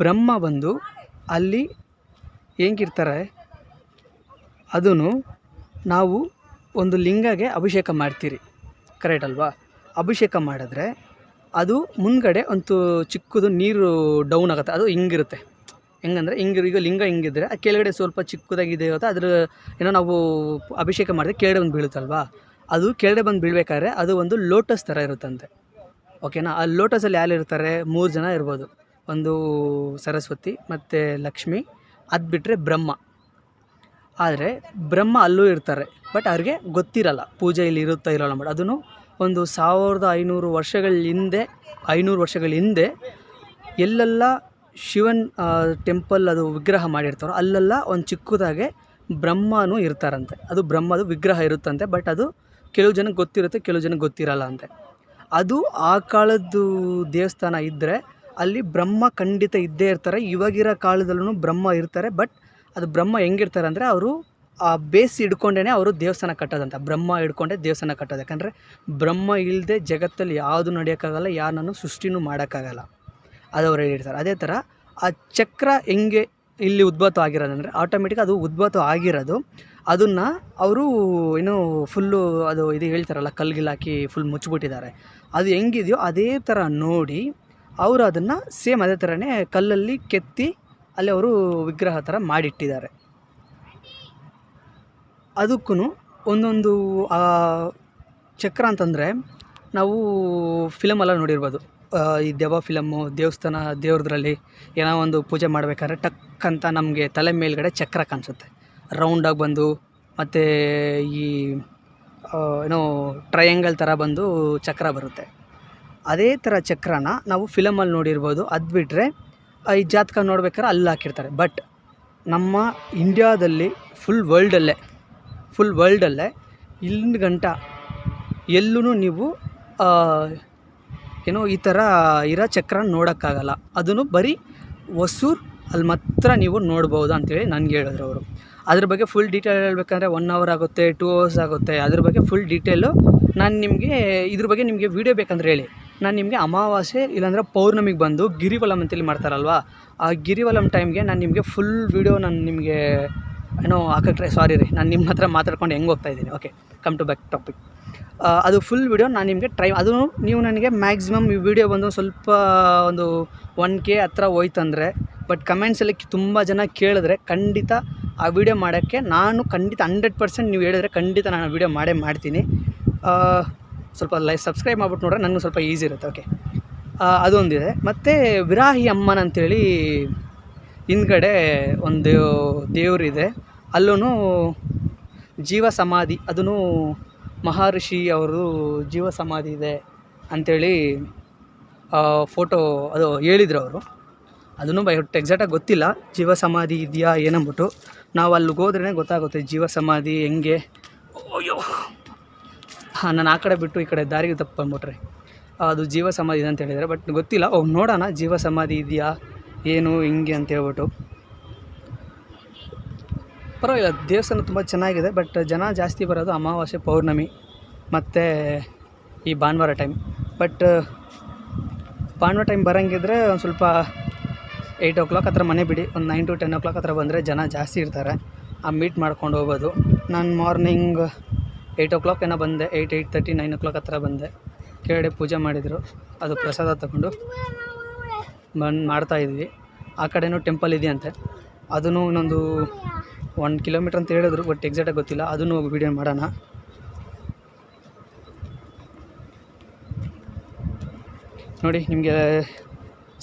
ಬ್ರಹ್ಮ ಬಂದು ಅಲ್ಲಿ ಹೆಂಗಿರ್ತಾರೆ? ಅದನ್ನು ನಾವು ಒಂದು ಲಿಂಗಗೆ ಅಭಿಷೇಕ ಮಾಡ್ತೀರಿ. ಕರೆಕ್ಟ್ ಅಲ್ವಾ? ಅಭಿಷೇಕ ಮಾಡಿದ್ರೆ ಅದು ಮುಂದ್ಗಡೆ ಒಂದು ಚಿಕ್ಕದು ನೀರು ಡೌನ್ ಆಗುತ್ತೆ. ಅದು ಹಿಂಗಿರುತ್ತೆ. ಹೆಂಗಂದ್ರೆ ಹಿಂಗೆ ಈಗ ಲಿಂಗ ಹಿಂಗಿದ್ರೆ ಆ ಕೆಳಗಡೆ ಸ್ವಲ್ಪ ಚಿಕ್ಕದಾಗಿದೆ ಅಂತ ಅದ್ರ ಏನೋ ನಾವು ಅಭಿಷೇಕ ಮಾಡಿದ್ರೆ ಕೆಳಗಡೆ ಬಂದು ಬೀಳುತ್ತಲ್ವಾ? ಅದು ಕೆಳಗಡೆ ಬಂದು ಬೀಳಬೇಕಾದ್ರೆ ಅದು ಒಂದು ಲೋಟಸ್ ಥರ ಇರುತ್ತಂತೆ. ಓಕೆನಾ ಆ ಲೋಟಸಲ್ಲಿ ಯಾರು ಇರ್ತಾರೆ? ಮೂರು ಜನ ಇರ್ಬೋದು. ಒಂದು ಸರಸ್ವತಿ ಮತ್ತು ಲಕ್ಷ್ಮಿ. ಅದು ಬಿಟ್ಟರೆ ಬ್ರಹ್ಮ. ಆದರೆ ಬ್ರಹ್ಮ ಅಲ್ಲೂ ಇರ್ತಾರೆ. ಬಟ್ ಅವ್ರಿಗೆ ಗೊತ್ತಿರಲ್ಲ. ಪೂಜೆ ಇಲ್ಲಿ ಇರುತ್ತಾ ಇರೋಲ್ಲ ಬಟ್ ಅದನ್ನು ಒಂದು ಸಾವಿರದ ಐನೂರು ವರ್ಷಗಳ ಹಿಂದೆ, ಐನೂರು ವರ್ಷಗಳ ಹಿಂದೆ ಎಲ್ಲೆಲ್ಲ ಶಿವನ್ ಟೆಂಪಲ್ ಅದು ವಿಗ್ರಹ ಮಾಡಿರ್ತಾರೋ, ಅಲ್ಲೆಲ್ಲ ಒಂದು ಚಿಕ್ಕದಾಗೆ ಬ್ರಹ್ಮನೂ ಇರ್ತಾರಂತೆ. ಅದು ಬ್ರಹ್ಮದು ವಿಗ್ರಹ ಇರುತ್ತಂತೆ ಬಟ್ ಅದು ಕೆಲವು ಜನಕ್ಕೆ ಗೊತ್ತಿರುತ್ತೆ, ಕೆಲವು ಜನಕ್ಕೆ ಗೊತ್ತಿರಲ್ಲ ಅಂತೆ. ಅದು ಆ ಕಾಲದ್ದು ದೇವಸ್ಥಾನ ಇದ್ದರೆ ಅಲ್ಲಿ ಬ್ರಹ್ಮ ಖಂಡಿತ ಇದ್ದೇ ಇರ್ತಾರೆ. ಇವಾಗಿರೋ ಕಾಲದಲ್ಲೂ ಬ್ರಹ್ಮ ಇರ್ತಾರೆ ಬಟ್ ಅದು ಬ್ರಹ್ಮ ಹೆಂಗಿರ್ತಾರೆ ಅಂದರೆ ಅವರು ಆ ಬೇಸ್ ಹಿಡ್ಕೊಂಡೇ ಅವರು ದೇವಸ್ಥಾನ ಕಟ್ಟೋದಂತ. ಬ್ರಹ್ಮ ಹಿಡ್ಕೊಂಡೆ ದೇವಸ್ಥಾನ ಕಟ್ಟೋದು. ಯಾಕಂದರೆ ಬ್ರಹ್ಮ ಇಲ್ಲದೆ ಜಗತ್ತಲ್ಲಿ ಯಾವುದು ನಡೆಯೋಕ್ಕಾಗಲ್ಲ, ಯಾರನ್ನೂ ಸೃಷ್ಟಿನೂ ಮಾಡೋಕ್ಕಾಗಲ್ಲ. ಅದು ಅವ್ರು ಹೇಳಿರ್ತಾರೆ. ಅದೇ ಥರ ಆ ಚಕ್ರ ಹೆಂಗೆ ಇಲ್ಲಿ ಉದ್ಭವ ಆಗಿರೋದಂದರೆ ಆಟೋಮೆಟಿಕ್ ಅದು ಉದ್ಭವ ಆಗಿರೋದು. ಅದನ್ನು ಅವರು ಏನು ಫುಲ್ಲು ಅದು ಇದು ಹೇಳ್ತಾರಲ್ಲ ಕಲ್ಗಿಲಾಕಿ ಫುಲ್ ಮುಚ್ಚಿಬಿಟ್ಟಿದ್ದಾರೆ. ಅದು ಹೆಂಗಿದೆಯೋ ಅದೇ ಥರ ನೋಡಿ ಅವರು ಅದನ್ನು ಸೇಮ್ ಅದೇ ಥರನೇ ಕಲ್ಲಲ್ಲಿ ಕೆತ್ತಿ ಅಲ್ಲಿ ಅವರು ವಿಗ್ರಹ ಥರ ಮಾಡಿಟ್ಟಿದ್ದಾರೆ. ಅದಕ್ಕೂ ಒಂದೊಂದು ಚಕ್ರ ಅಂತಂದರೆ ನಾವು ಫಿಲಮೆಲ್ಲ ನೋಡಿರ್ಬೋದು. ಈ ದೆವ್ವ ಫಿಲಮ್ಮು ದೇವಸ್ಥಾನ ದೇವ್ರದ್ರಲ್ಲಿ ಏನೋ ಒಂದು ಪೂಜೆ ಮಾಡಬೇಕಾದ್ರೆ ಟಕ್ ಅಂತ ನಮಗೆ ತಲೆ ಮೇಲ್ಗಡೆ ಚಕ್ರ ಕಾಣಿಸುತ್ತೆ. ರೌಂಡಾಗಿ ಬಂದು ಮತ್ತು ಈ ಏನೋ ಟ್ರಯಾಂಗಲ್ ಥರ ಬಂದು ಚಕ್ರ ಬರುತ್ತೆ. ಅದೇ ಥರ ಚಕ್ರನ ನಾವು ಫಿಲಮಲ್ಲಿ ನೋಡಿರ್ಬೋದು. ಅದು ಬಿಟ್ಟರೆ ಈ ಜಾತಕ ನೋಡ್ಬೇಕಾದ್ರೆ ಅಲ್ಲಿ ಹಾಕಿರ್ತಾರೆ. ಬಟ್ ನಮ್ಮ ಇಂಡ್ಯಾದಲ್ಲಿ ಫುಲ್ ವರ್ಲ್ಡಲ್ಲೇ ಫುಲ್ ವರ್ಲ್ಡಲ್ಲೇ ಇಲ್ಲಿನ ಗಂಟ ಎಲ್ಲೂ ನೀವು ಏನೋ ಈ ಥರ ಇರೋ ಚಕ್ರ ನೋಡೋಕ್ಕಾಗಲ್ಲ. ಅದನ್ನು ಬರೀ ಹೊಸೂರು ಅಲ್ಲಿ ಮಾತ್ರ ನೀವು ನೋಡ್ಬೋದು ಅಂತೇಳಿ ನನಗೆ ಹೇಳಿದ್ರು ಅವರು. ಅದ್ರ ಬಗ್ಗೆ ಫುಲ್ ಡೀಟೇಲ್ ಹೇಳ್ಬೇಕಂದ್ರೆ ಒನ್ ಅವರ್ ಆಗುತ್ತೆ ಟೂ ಅವರ್ಸ್ ಆಗುತ್ತೆ. ಅದ್ರ ಬಗ್ಗೆ ಫುಲ್ ಡೀಟೇಲು ನಾನು ನಿಮಗೆ, ಇದ್ರ ಬಗ್ಗೆ ನಿಮಗೆ ವೀಡಿಯೋ ಬೇಕಂದ್ರೆ ಹೇಳಿ. ನಾನು ನಿಮಗೆ ಅಮಾವಾಸ್ಯೆ ಇಲ್ಲಾಂದ್ರೆ ಪೌರ್ಣಮಿಗೆ ಬಂದು ಗಿರಿವಲಂ ಅಂತೇಳಿ ಮಾಡ್ತಾರಲ್ವಾ? ಆ ಗಿರಿವಲಂ ಟೈಮ್ಗೆ ನಾನು ನಿಮಗೆ ಫುಲ್ ವೀಡಿಯೋ ನಾನು ನಿಮಗೆ ಏನೋ ಹಾಕಕ್ಕೆ ಸಾರಿ ರೀ, ನಾನು ನಿಮ್ಮ ಹತ್ರ ಮಾತಾಡ್ಕೊಂಡು ಹೆಂಗೆ ಹೋಗ್ತಾ ಇದ್ದೀನಿ. Okay come to back topic ಅದು ಫುಲ್ ವಿಡಿಯೋ ನಾನು ನಿಮಗೆ ಟ್ರೈ ಅದು ನೀವು ನನಗೆ ಮ್ಯಾಕ್ಸಿಮಮ್ ಈ ವಿಡಿಯೋ ಬಂದು ಸ್ವಲ್ಪ ಒಂದು ಒನ್ ಕೆ ಹತ್ರ ಹೋಯ್ತಂದರೆ ಬಟ್ ಕಮೆಂಟ್ಸಲ್ಲಿ ತುಂಬ ಜನ ಕೇಳಿದ್ರೆ ಖಂಡಿತ ಆ ವಿಡಿಯೋ ಮಾಡೋಕ್ಕೆ ನಾನು ಖಂಡಿತ ಹಂಡ್ರೆಡ್ ಪರ್ಸೆಂಟ್ ನೀವು ಹೇಳಿದ್ರೆ ಖಂಡಿತ ನಾನು ವಿಡಿಯೋ ಮಾಡೇ ಮಾಡ್ತೀನಿ. ಸ್ವಲ್ಪ ಲೈಕ್ ಸಬ್ಸ್ಕ್ರೈಬ್ ಮಾಡ್ಬಿಟ್ಟು ನೋಡ್ರೆ ನನಗೂ ಸ್ವಲ್ಪ ಈಸಿ ಇರುತ್ತೆ ಓಕೆ ಅದೊಂದಿದೆ. ಮತ್ತು ವಿರಾಹಿ ಅಮ್ಮನ ಅಂತೇಳಿ ಹಿಂದ್ಗಡೆ ಒಂದು ದೇವರಿದೆ. ಅಲ್ಲೂ ಜೀವ ಸಮಾಧಿ ಅದೂ ಮಹರ್ಷಿ ಅವರು ಜೀವ ಸಮಾಧಿ ಇದೆ ಅಂಥೇಳಿ ಫೋಟೋ ಅದು ಹೇಳಿದ್ರು ಅವರು. ಅದನ್ನು ಬೈ ಎಕ್ಸಾಕ್ಟಾಗಿ ಗೊತ್ತಿಲ್ಲ. ಜೀವ ಸಮಾಧಿ ಇದೆಯಾ ಏನಂದ್ಬಿಟ್ಟು. ನಾವು ಅಲ್ಲಿಗೆ ಹೋದ್ರೇ ಗೊತ್ತಾಗುತ್ತೆ ಜೀವ ಸಮಾಧಿ ಹೆಂಗೆ. ಅಯ್ಯೋ! ಹಾಂ, ನಾನು ಆ ಕಡೆ ಬಿಟ್ಟು ಈ ಕಡೆ ದಾರಿಗೆ ತಪ್ಪು ಬಂದ್ಬಿಟ್ರೆ ಅದು ಜೀವ ಸಮಾಧಿ ಇದೆ ಅಂತ ಹೇಳಿದ್ದಾರೆ ಬಟ್ ಗೊತ್ತಿಲ್ಲ. ಓ, ನೋಡೋಣ ಜೀವ ಸಮಾಧಿ ಇದೆಯಾ, ಏನು, ಹಿಂಗೆ ಅಂತ ಹೇಳ್ಬಿಟ್ಟು. ಪರವಾಗಿಲ್ಲ, ದೇವಸ್ಥಾನ ತುಂಬ ಚೆನ್ನಾಗಿದೆ ಬಟ್ ಜನ ಜಾಸ್ತಿ ಬರೋದು ಅಮಾವಾಸ್ಯೆ ಪೌರ್ಣಮಿ ಮತ್ತು ಈ ಭಾನುವಾರ ಟೈಮ್ ಬಟ್ ಭಾನುವಾರ ಟೈಮ್ ಬರೋಂಗಿದ್ರೆ ಒಂದು ಸ್ವಲ್ಪ ಏಯ್ಟ್ ಓ ಕ್ಲಾಕ್ ಹತ್ರ ಮನೆ ಬಿಡಿ, ಒಂದು nine to ten o'clock ಹತ್ರ ಬಂದರೆ ಜನ ಜಾಸ್ತಿ ಇರ್ತಾರೆ. ಆ ಮೀಟ್ ಮಾಡ್ಕೊಂಡು ಹೋಗ್ಬೋದು ನಾನು ಮಾರ್ನಿಂಗ್ ಏಯ್ಟ್ ಓ ಕ್ಲಾಕ್ ಏನೋ ಬಂದೆ eight eight thirty nine o'clock ಹತ್ರ ಬಂದೆ. ಕೆಳಗಡೆ ಪೂಜೆ ಮಾಡಿದರು, ಅದು ಪ್ರಸಾದ ತಗೊಂಡು ಬಂದು ಮಾಡ್ತಾಯಿದ್ವಿ ಆ ಕಡೆನೂ ಟೆಂಪಲ್ ಇದೆಯಂತೆ. ಅದನ್ನು ಇನ್ನೊಂದು ಒನ್ ಕಿಲೋಮೀಟ್ರ್ ಅಂತ ಹೇಳಿದ್ರು ಬಟ್ ಎಕ್ಸಾಕ್ಟಾಗಿ ಗೊತ್ತಿಲ್ಲ. ಅದನ್ನು ವೀಡಿಯೋ ಮಾಡೋಣ. ನೋಡಿ, ನಿಮಗೆ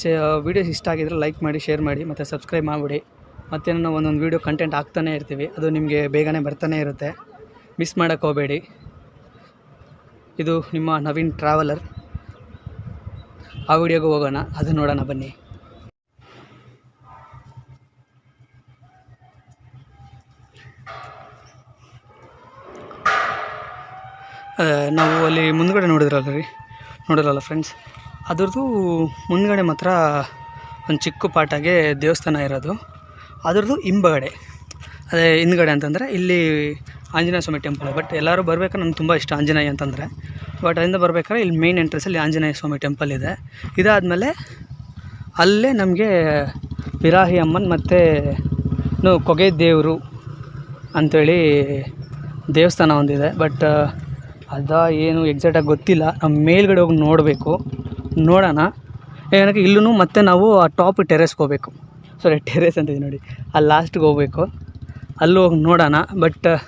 ಚೇ ವೀಡಿಯೋಸ್ ಇಷ್ಟ ಆಗಿದ್ರೆ ಲೈಕ್ ಮಾಡಿ ಶೇರ್ ಮಾಡಿ, ಮತ್ತು ಸಬ್ಸ್ಕ್ರೈಬ್ ಮಾಡಿಬಿಡಿ. ಮತ್ತೆ ನಾನು ಒಂದೊಂದು ವೀಡಿಯೋ ಕಂಟೆಂಟ್ ಹಾಕ್ತಾನೇ ಇರ್ತೀವಿ. ಅದು ನಿಮಗೆ ಬೇಗನೆ ಬರ್ತಾನೆ ಇರುತ್ತೆ. ಮಿಸ್ ಮಾಡೋಕ್ಕೆ ಹೋಗಬೇಡಿ. ಇದು ನಿಮ್ಮ ನವೀನ್ ಟ್ರಾವೆಲರ್ ಆ ವಿಡಿಯೋಗೆ ಹೋಗೋಣ. ಅದು ನೋಡೋಣ ಬನ್ನಿ. ನಾವು ಅಲ್ಲಿ ಮುಂದುಗಡೆ ನೋಡಿದ್ರಲ್ಲ ರೀ? ನೋಡಿರಲ್ಲ ಫ್ರೆಂಡ್ಸ್ ಅದ್ರದ್ದು ಮುಂದುಗಡೆ ಮಾತ್ರ ಒಂದು ಚಿಕ್ಕ ಪಾಟಾಗೆ ದೇವಸ್ಥಾನ ಇರೋದು. ಅದ್ರದ್ದು ಹಿಂಬಗಡೆ ಅದೇ ಹಿಂದ್ಗಡೆ ಅಂತಂದರೆ ಇಲ್ಲಿ ಆಂಜನೇಯ ಸ್ವಾಮಿ ಟೆಂಪಲ್ ಬಟ್ ಎಲ್ಲರೂ ಬರಬೇಕಾದ್ರೆ ನಂಗೆ ತುಂಬ ಇಷ್ಟ ಆಂಜನೇಯ ಅಂತಂದರೆ. ಬಟ್ ಅಲ್ಲಿಂದ ಬರ್ಬೇಕಾದ್ರೆ ಇಲ್ಲಿ ಮೇಯ್ನ್ ಎಂಟ್ರೆನ್ಸಲ್ಲಿ ಆಂಜನೇಯ ಸ್ವಾಮಿ ಟೆಂಪಲ್ ಇದೆ. ಇದಾದಮೇಲೆ ಅಲ್ಲೇ ನಮಗೆ ವಿರಾಹಿ ಅಮ್ಮನ್ ಮತ್ತು ಕೊಗೆ ದೇವರು ಅಂಥೇಳಿ ದೇವಸ್ಥಾನ ಒಂದಿದೆ. ಬಟ್ ಅದ ಏನು ಎಕ್ಸಾಕ್ಟಾಗಿ ಗೊತ್ತಿಲ್ಲ. ನಮ್ಮ ಮೇಲ್ಗಡೆ ಹೋಗಿ ನೋಡಬೇಕು. ನೋಡೋಣ. ಏನಕ್ಕೆ ಇಲ್ಲೂ ಮತ್ತೆ ನಾವು ಆ ಟಾಪ್ ಟೆರೆಸ್ಗೆ ಹೋಗ್ಬೇಕು. ಸಾರಿ ಟೆರೆಸ್ ಅಂತಿದೆ ನೋಡಿ. ಅಲ್ಲಿ ಲಾಸ್ಟ್ಗೆ ಹೋಗ್ಬೇಕು. ಅಲ್ಲೂ ಹೋಗಿ ನೋಡೋಣ. ಬಟ್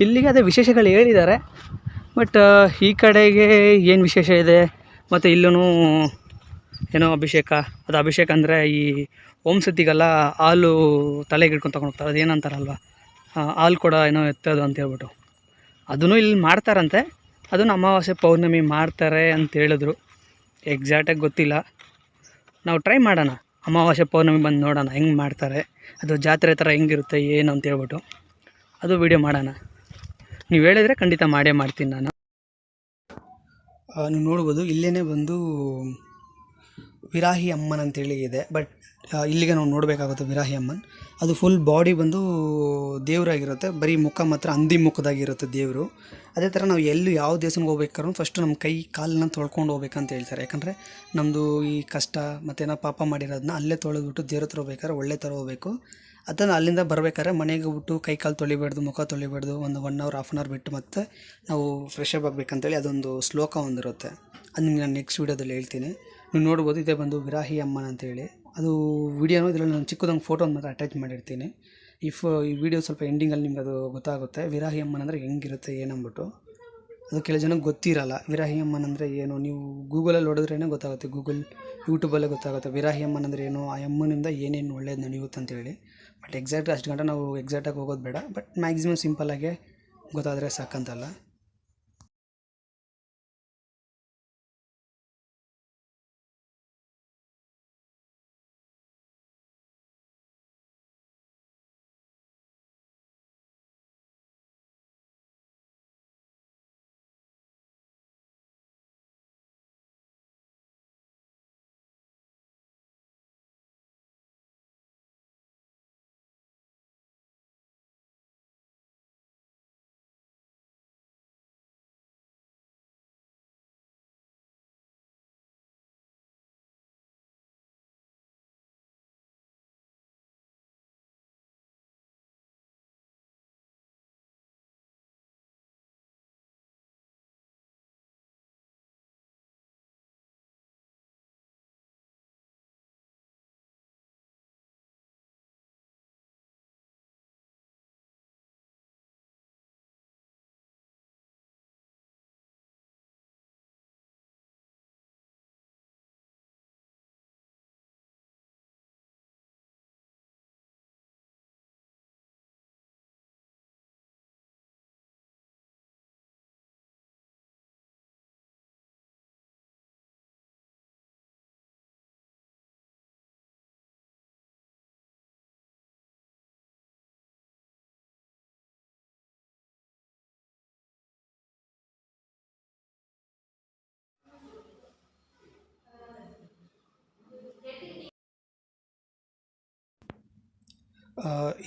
ಇಲ್ಲಿಗೆ ಅದೇ ವಿಶೇಷಗಳು ಹೇಳಿದ್ದಾರೆ. ಬಟ್ ಈ ಕಡೆಗೆ ಏನು ವಿಶೇಷ ಇದೆ? ಮತ್ತು ಇಲ್ಲೂ ಏನೋ ಅಭಿಷೇಕ? ಅದು ಅಭಿಷೇಕ ಅಂದರೆ ಈ ಓಂ ಸತಿಗೆಲ್ಲ ಹಾಲು ತಲೆಗೆ ಹಿಡ್ಕೊಂಡು ತೊಗೊಂಡು ಹೋಗ್ತಾರೆ. ಅದೇನಂತಾರಲ್ವ? ಹಾಲು ಕೂಡ ಏನೋ ಎತ್ತೋದು ಅಂತ ಹೇಳ್ಬಿಟ್ಟು. ಅದನ್ನು ಇಲ್ಲಿ ಮಾಡ್ತಾರಂತೆ. ಅದನ್ನು ಅಮಾವಾಸ್ಯೆ ಪೌರ್ಣಮಿ ಮಾಡ್ತಾರೆ ಅಂತ ಹೇಳಿದ್ರು. ಎಕ್ಸಾಕ್ಟಾಗಿ ಗೊತ್ತಿಲ್ಲ. ನಾವು ಟ್ರೈ ಮಾಡೋಣ. ಅಮಾವಾಸ್ಯೆ ಪೌರ್ಣಮಿ ಬಂದು ನೋಡೋಣ, ಹೆಂಗೆ ಮಾಡ್ತಾರೆ, ಅದು ಜಾತ್ರೆ ಥರ ಹೆಂಗಿರುತ್ತೆ, ಏನು ಅಂತ ಹೇಳ್ಬಿಟ್ಟು. ಅದು ವಿಡಿಯೋ ಮಾಡೋಣ. ನೀವು ಹೇಳಿದರೆ ಖಂಡಿತ ಮಾಡೇ ಮಾಡ್ತೀನಿ ನಾನು. ನೀವು ನೋಡ್ಬೋದು ಇಲ್ಲೇ ಬಂದು ವಿರಾಹಿ ಅಮ್ಮನ ಅಂತೇಳಿ ಇದೆ. ಬಟ್ ಇಲ್ಲಿಗೆ ನಾವು ನೋಡಬೇಕಾಗುತ್ತೆ ವಿರಾಹಿ ಅಮ್ಮನ್. ಅದು ಫುಲ್ ಬಾಡಿ ಬಂದು ದೇವರಾಗಿರುತ್ತೆ. ಬರೀ ಮುಖ ಮಾತ್ರ ಅಂದಿ ಮುಖದಾಗಿರುತ್ತೆ ದೇವರು. ಅದೇ ಥರ ನಾವು ಎಲ್ಲೂ ಯಾವ ದೇವಸ್ಥಾನಕ್ಕೆ ಹೋಗ್ಬೇಕಾದ್ರೂ ಫಸ್ಟು ನಮ್ಮ ಕೈ ಕಾಲನ್ನ ತೊಳ್ಕೊಂಡು ಹೋಗ್ಬೇಕಂತ ಹೇಳ್ತಾರೆ. ಯಾಕಂದರೆ ನಮ್ಮದು ಈ ಕಷ್ಟ ಮತ್ತೇನೋ ಪಾಪ ಮಾಡಿರೋದನ್ನ ಅಲ್ಲೇ ತೊಳೆದ್ಬಿಟ್ಟು ದೇವ್ರ ಹತ್ರ ಹೋಗ್ಬೇಕಾದ್ರೆ ಒಳ್ಳೆ ಥರ ಹೋಗ್ಬೇಕು. ಅದನ್ನು ಅಲ್ಲಿಂದ ಬರಬೇಕಾದ್ರೆ ಮನೆಗೆ ಬಿಟ್ಟು ಕೈ ಕಾಲು ತೊಳಿಬಾರ್ದು, ಮುಖ ತೊಳಿಬಾರ್ದು, ಒಂದು one hour half an hour ಬಿಟ್ಟು ಮತ್ತೆ ನಾವು ಫ್ರೆಶ್ ಅಪ್ ಆಗಬೇಕಂತೇಳಿ ಅದೊಂದು ಶ್ಲೋಕ ಒಂದಿರುತ್ತೆ. ಅದು ನಿಮ್ಗೆ ನಾನು ನೆಕ್ಸ್ಟ್ ವೀಡಿಯೋದಲ್ಲಿ ಹೇಳ್ತೀನಿ. ನೀವು ನೋಡ್ಬೋದು, ಇದೇ ಬಂದು ವಿರಾಹಿ ಅಮ್ಮನ ಅಂತೇಳಿ. ಅದು ವಿಡಿಯೋನು ಇದರಲ್ಲಿ ನಾನು ಚಿಕ್ಕದೊಂದು ಫೋಟೋ ಮಾತ್ರ ಅಟ್ಯಾಚ್ ಮಾಡಿರ್ತೀನಿ. ಇಫ್ ಈ ವಿಡಿಯೋ ಸ್ವಲ್ಪ ಎಂಡಿಂಗಲ್ಲಿ ನಿಮ್ಗೆ ಅದು ಗೊತ್ತಾಗುತ್ತೆ. ವಿರಾಹಿ ಅಮ್ಮನ ಅಂದರೆ ಹೆಂಗಿರುತ್ತೆ ಏನಂದ್ಬಿಟ್ಟು ಅದು ಕೆಲವು ಜನಕ್ಕೆ ಗೊತ್ತಿರಲ್ಲ. ವಿರಾಹಿ ಅಮ್ಮನ ಅಂದರೆ ಏನು? ನೀವು ಗೂಗಲಲ್ಲಿ ನೋಡಿದ್ರೇ ಗೊತ್ತಾಗುತ್ತೆ. ಗೂಗಲ್ ಯೂಟ್ಯೂಬಲ್ಲೇ ಗೊತ್ತಾಗುತ್ತೆ. ವಿರಾಹಿ ಅಮ್ಮನ್ ಅಂದರೆ ಏನು? ಆ ಅಮ್ಮನಿಂದ ಏನೇನು ಒಳ್ಳೇದು ನಡೆಯುತ್ತೆ ಅಂತೇಳಿ ಬಟ್ ಎಕ್ಸಾಕ್ಟ್ ಅಷ್ಟು ಗಂಟೆ ನಾವು ಎಕ್ಸಾಕ್ಟಾಗಿ ಹೋಗೋದು ಬೇಡ. ಬಟ್ ಮ್ಯಾಕ್ಸಿಮಮ್ ಸಿಂಪಲ್ಲಾಗೆ ಗೊತ್ತಾದರೆ ಸಾಕಂತಲ್ಲ.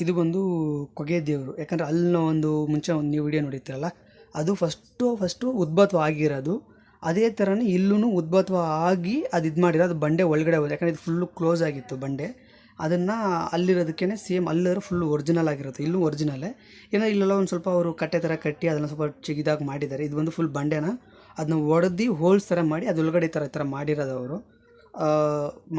ಇದು ಬಂದು ಕೊಗೆ ದೇವರು. ಯಾಕಂದರೆ ಅಲ್ಲಿನ ಒಂದು ಮುಂಚೆ ಒಂದು ನೀವು ವಿಡಿಯೋ ನೋಡಿರ್ತೀರಲ್ಲ, ಅದು ಫಸ್ಟು ಫಸ್ಟು ಉದ್ಭತ್ವ ಆಗಿರೋದು. ಅದೇ ಥರನೇ ಇಲ್ಲೂ ಉದ್ಭತ್ವ ಆಗಿ ಅದು ಇದು ಮಾಡಿರೋದು. ಬಂಡೆ ಒಳಗಡೆ ಹೋದ ಯಾಕಂದರೆ ಇದು ಫುಲ್ಲು ಕ್ಲೋಸ್ ಆಗಿತ್ತು ಬಂಡೆ. ಅದನ್ನು ಅಲ್ಲಿರೋದಕ್ಕೇ ಸೇಮ್ ಅಲ್ಲಿರೋ ಫುಲ್ಲು ಒರಿಜಿನಲ್ ಆಗಿರುತ್ತೆ. ಇಲ್ಲೂ ಒರಿಜಿನಲ್ಲೇ ಏನೋ ಇಲ್ಲೆಲ್ಲ ಒಂದು ಸ್ವಲ್ಪ ಅವರು ಕಟ್ಟೆ ಥರ ಕಟ್ಟಿ ಅದನ್ನು ಸ್ವಲ್ಪ ಚಿಗಿದಾಗಿ ಮಾಡಿದ್ದಾರೆ. ಇದು ಬಂದು ಫುಲ್ ಬಂಡೆನ. ಅದನ್ನ ಒಡೆದು ಹೋಲ್ಸ್ ಥರ ಮಾಡಿ ಅದು ಒಳಗಡೆ ಈ ಥರ ಈ ಥರ ಮಾಡಿರೋದು ಅವರು.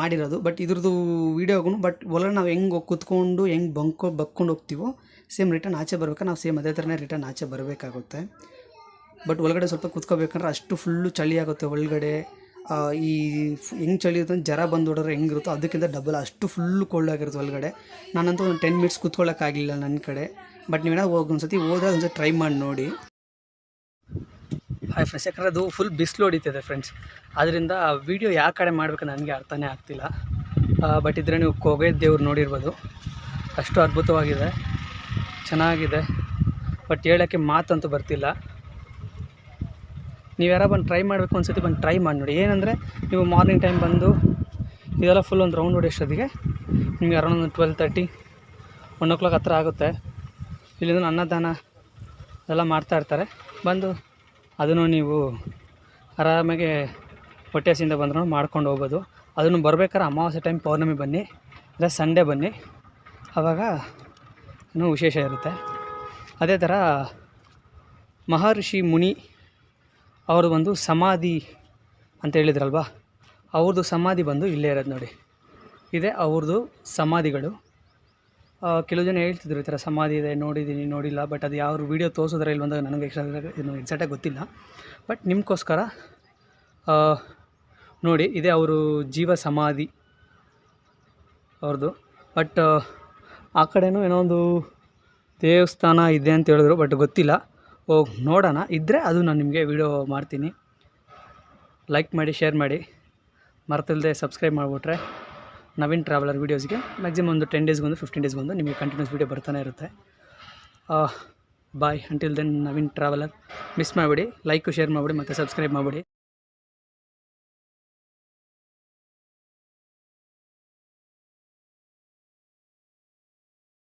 ಮಾಡಿರೋದು. ಬಟ್ ಇದ್ರದ್ದು ವೀಡಿಯೋಗೂ ಬಟ್ ಒಳಗಡೆ ನಾವು ಹೆಂಗೆ ಕುತ್ಕೊಂಡು, ಹೆಂಗೆ ಬಂಕೊ, ಬಕ್ಕೊಂಡು ಹೋಗ್ತೀವೋ ಸೇಮ್ ರಿಟರ್ನ್ ಆಚೆ ಬರ್ಬೇಕಾ, ನಾವು ಸೇಮ್ ಅದೇ ಥರನೇ ರಿಟರ್ನ್ ಆಚೆ ಬರಬೇಕಾಗುತ್ತೆ. ಬಟ್ ಒಳಗಡೆ ಸ್ವಲ್ಪ ಕುತ್ಕೋಬೇಕಂದ್ರೆ ಅಷ್ಟು ಫುಲ್ಲು ಚಳಿ ಆಗುತ್ತೆ ಒಳಗಡೆ. ಈ ಹೆಂಗೆ ಚಳಿ ಇರುತ್ತೆ ಜರ ಬಂದು ಹೊಡೋರು ಹೆಂಗಿರುತ್ತೋ ಅದಕ್ಕಿಂತ ಡಬಲ್ ಅಷ್ಟು ಫುಲ್ಲು ಕೋಲ್ಡ್ ಆಗಿರುತ್ತೆ ಒಳಗಡೆ. ನಾನಂತೂ ಒಂದು ಟೆನ್ ಮಿನಿಟ್ಸ್ ಕುತ್ಕೊಳ್ಳೋಕ್ಕಾಗಲಿಲ್ಲ ನನ್ನ ಕಡೆ. ಬಟ್ ನೀವೇನಾದ್ರು ಹೋಗಿ ಒಂದು ಸತಿ ಹೋದ್ರೆ ಒಂದ್ಸತಿ ಟ್ರೈ ಮಾಡಿ ನೋಡಿ. ಹಾಯ್ ಫ್ರೆಂಡ್ಸ್ ಯಾಕಂದರೆ ಅದು ಫುಲ್ ಬಿಸಿಲು ಹೊಡಿತಿದೆ ಫ್ರೆಂಡ್ಸ್ ಅದರಿಂದ ವೀಡಿಯೋ ಯಾವ ಕಡೆ ಮಾಡಬೇಕು ನನಗೆ ಅರ್ಥನೇ ಆಗ್ತಿಲ್ಲ. ಬಟ್ ಇದ್ರೆ ನೀವು ಕೊಗೆ ದೇವ್ರು ನೋಡಿರ್ಬೋದು. ಅಷ್ಟು ಅದ್ಭುತವಾಗಿದೆ. ಚೆನ್ನಾಗಿದೆ. ಬಟ್ ಹೇಳೋಕ್ಕೆ ಮಾತಂತೂ ಬರ್ತಿಲ್ಲ. ನೀವು ಯಾರೋ ಬಂದು ಟ್ರೈ ಮಾಡಬೇಕು ಅನ್ಸತಿ ಬಂದು ಟ್ರೈ ಮಾಡಿ ನೋಡಿ. ಏನಂದರೆ ನೀವು ಮಾರ್ನಿಂಗ್ ಟೈಮ್ ಬಂದು ಇದೆಲ್ಲ ಫುಲ್ ಒಂದು ರೌಂಡ್ ಹೊಡಿಯೋಷ್ಟೊತ್ತಿಗೆ ನಿಮಗೆ ಅರೌಂಡ್ ಒಂದು twelve thirty one o'clock ಹತ್ರ ಆಗುತ್ತೆ. ಇಲ್ಲಿಂದ ಅನ್ನದಾನ ಎಲ್ಲ ಮಾಡ್ತಾ ಇರ್ತಾರೆ. ಬಂದು ಅದನ್ನು ನೀವು ಆರಾಮಾಗಿ ಹೊಟ್ಟೆಸಿಂದ ಬಂದರೂ ಮಾಡ್ಕೊಂಡು ಹೋಗ್ಬೋದು ಅದನ್ನು ಬರ್ಬೇಕಾದ್ರೆ ಅಮಾವಾಸ್ಯೆ ಟೈಮ್ ಪೌರ್ಣಮಿ ಬನ್ನಿ, ಇಲ್ಲ ಸಂಡೇ ಬನ್ನಿ. ಆವಾಗ ಇನ್ನೂ ವಿಶೇಷ ಇರುತ್ತೆ. ಅದೇ ಥರ ಮಹರ್ಷಿ ಮುನಿ ಅವರು ಒಂದು ಸಮಾಧಿ ಅಂತ ಹೇಳಿದ್ರಲ್ವಾ? ಅವ್ರದ್ದು ಸಮಾಧಿ ಬಂದು ಇಲ್ಲೇ ಇರೋದು ನೋಡಿ. ಇದೆ ಅವ್ರದ್ದು ಸಮಾಧಿಗಳು. ಕೆಲವು ಜನ ಹೇಳ್ತಿದ್ರು ಈ ಥರ ಸಮಾಧಿ ಇದೆ, ನೋಡಿದ್ದೀನಿ, ನೋಡಿಲ್ಲ ಬಟ್ ಅದು ಯಾರು ವೀಡಿಯೋ ತೋರಿಸಿದ್ರೆ ಇಲ್ಲಿ ಬಂದಾಗ ನನಗೆ ಏನು ಎಕ್ಸಾಕ್ಟಾಗಿ ಗೊತ್ತಿಲ್ಲ. ಬಟ್ ನಿಮಗೋಸ್ಕರ ನೋಡಿ, ಇದೇ ಅವರು ಜೀವ ಸಮಾಧಿ ಅವ್ರದ್ದು ಬಟ್ ಆ ಕಡೆನೂ ಏನೋ ಒಂದು ದೇವಸ್ಥಾನ ಇದೆ ಅಂತ ಹೇಳಿದ್ರು ಬಟ್ ಗೊತ್ತಿಲ್ಲ. ಓ ನೋಡೋಣ. ಇದ್ದರೆ ಅದು ನಾನು ನಿಮಗೆ ವಿಡಿಯೋ ಮಾಡ್ತೀನಿ. ಲೈಕ್ ಮಾಡಿ ಶೇರ್ ಮಾಡಿ. ಮರ್ತಿಲ್ಲದೆ ಸಬ್ಸ್ಕ್ರೈಬ್ ಮಾಡಿಬಿಟ್ರೆ. ನವೀನ್ ಟ್ರಾವೆಲರ್ ವೀಡಿಯೋಸ್ಗೆ ಮ್ಯಾಕ್ಸಿಮಮ್ ಒಂದು ಟೆನ್ ಡೇಸ್ಗೊಂದು ಫಿಫ್ಟೀನ್ ಡೇಸ್ಗೊಂದು ನಿಮಗೆ ಕಂಟಿನ್ಯೂಸ್ ವೀಡಿಯೋ ಬರ್ತಾನೆ ಇರುತ್ತೆ. Bye until then Naveen traveller miss ಮಾಡಿಬಿಡಿ ಲೈಕು ಶೇರ್ ಮಾಡಿಬಿಡಿ ಮತ್ತು ಸಬ್ಸ್ಕ್ರೈಬ್ ಮಾಡಿಬಿಡಿ.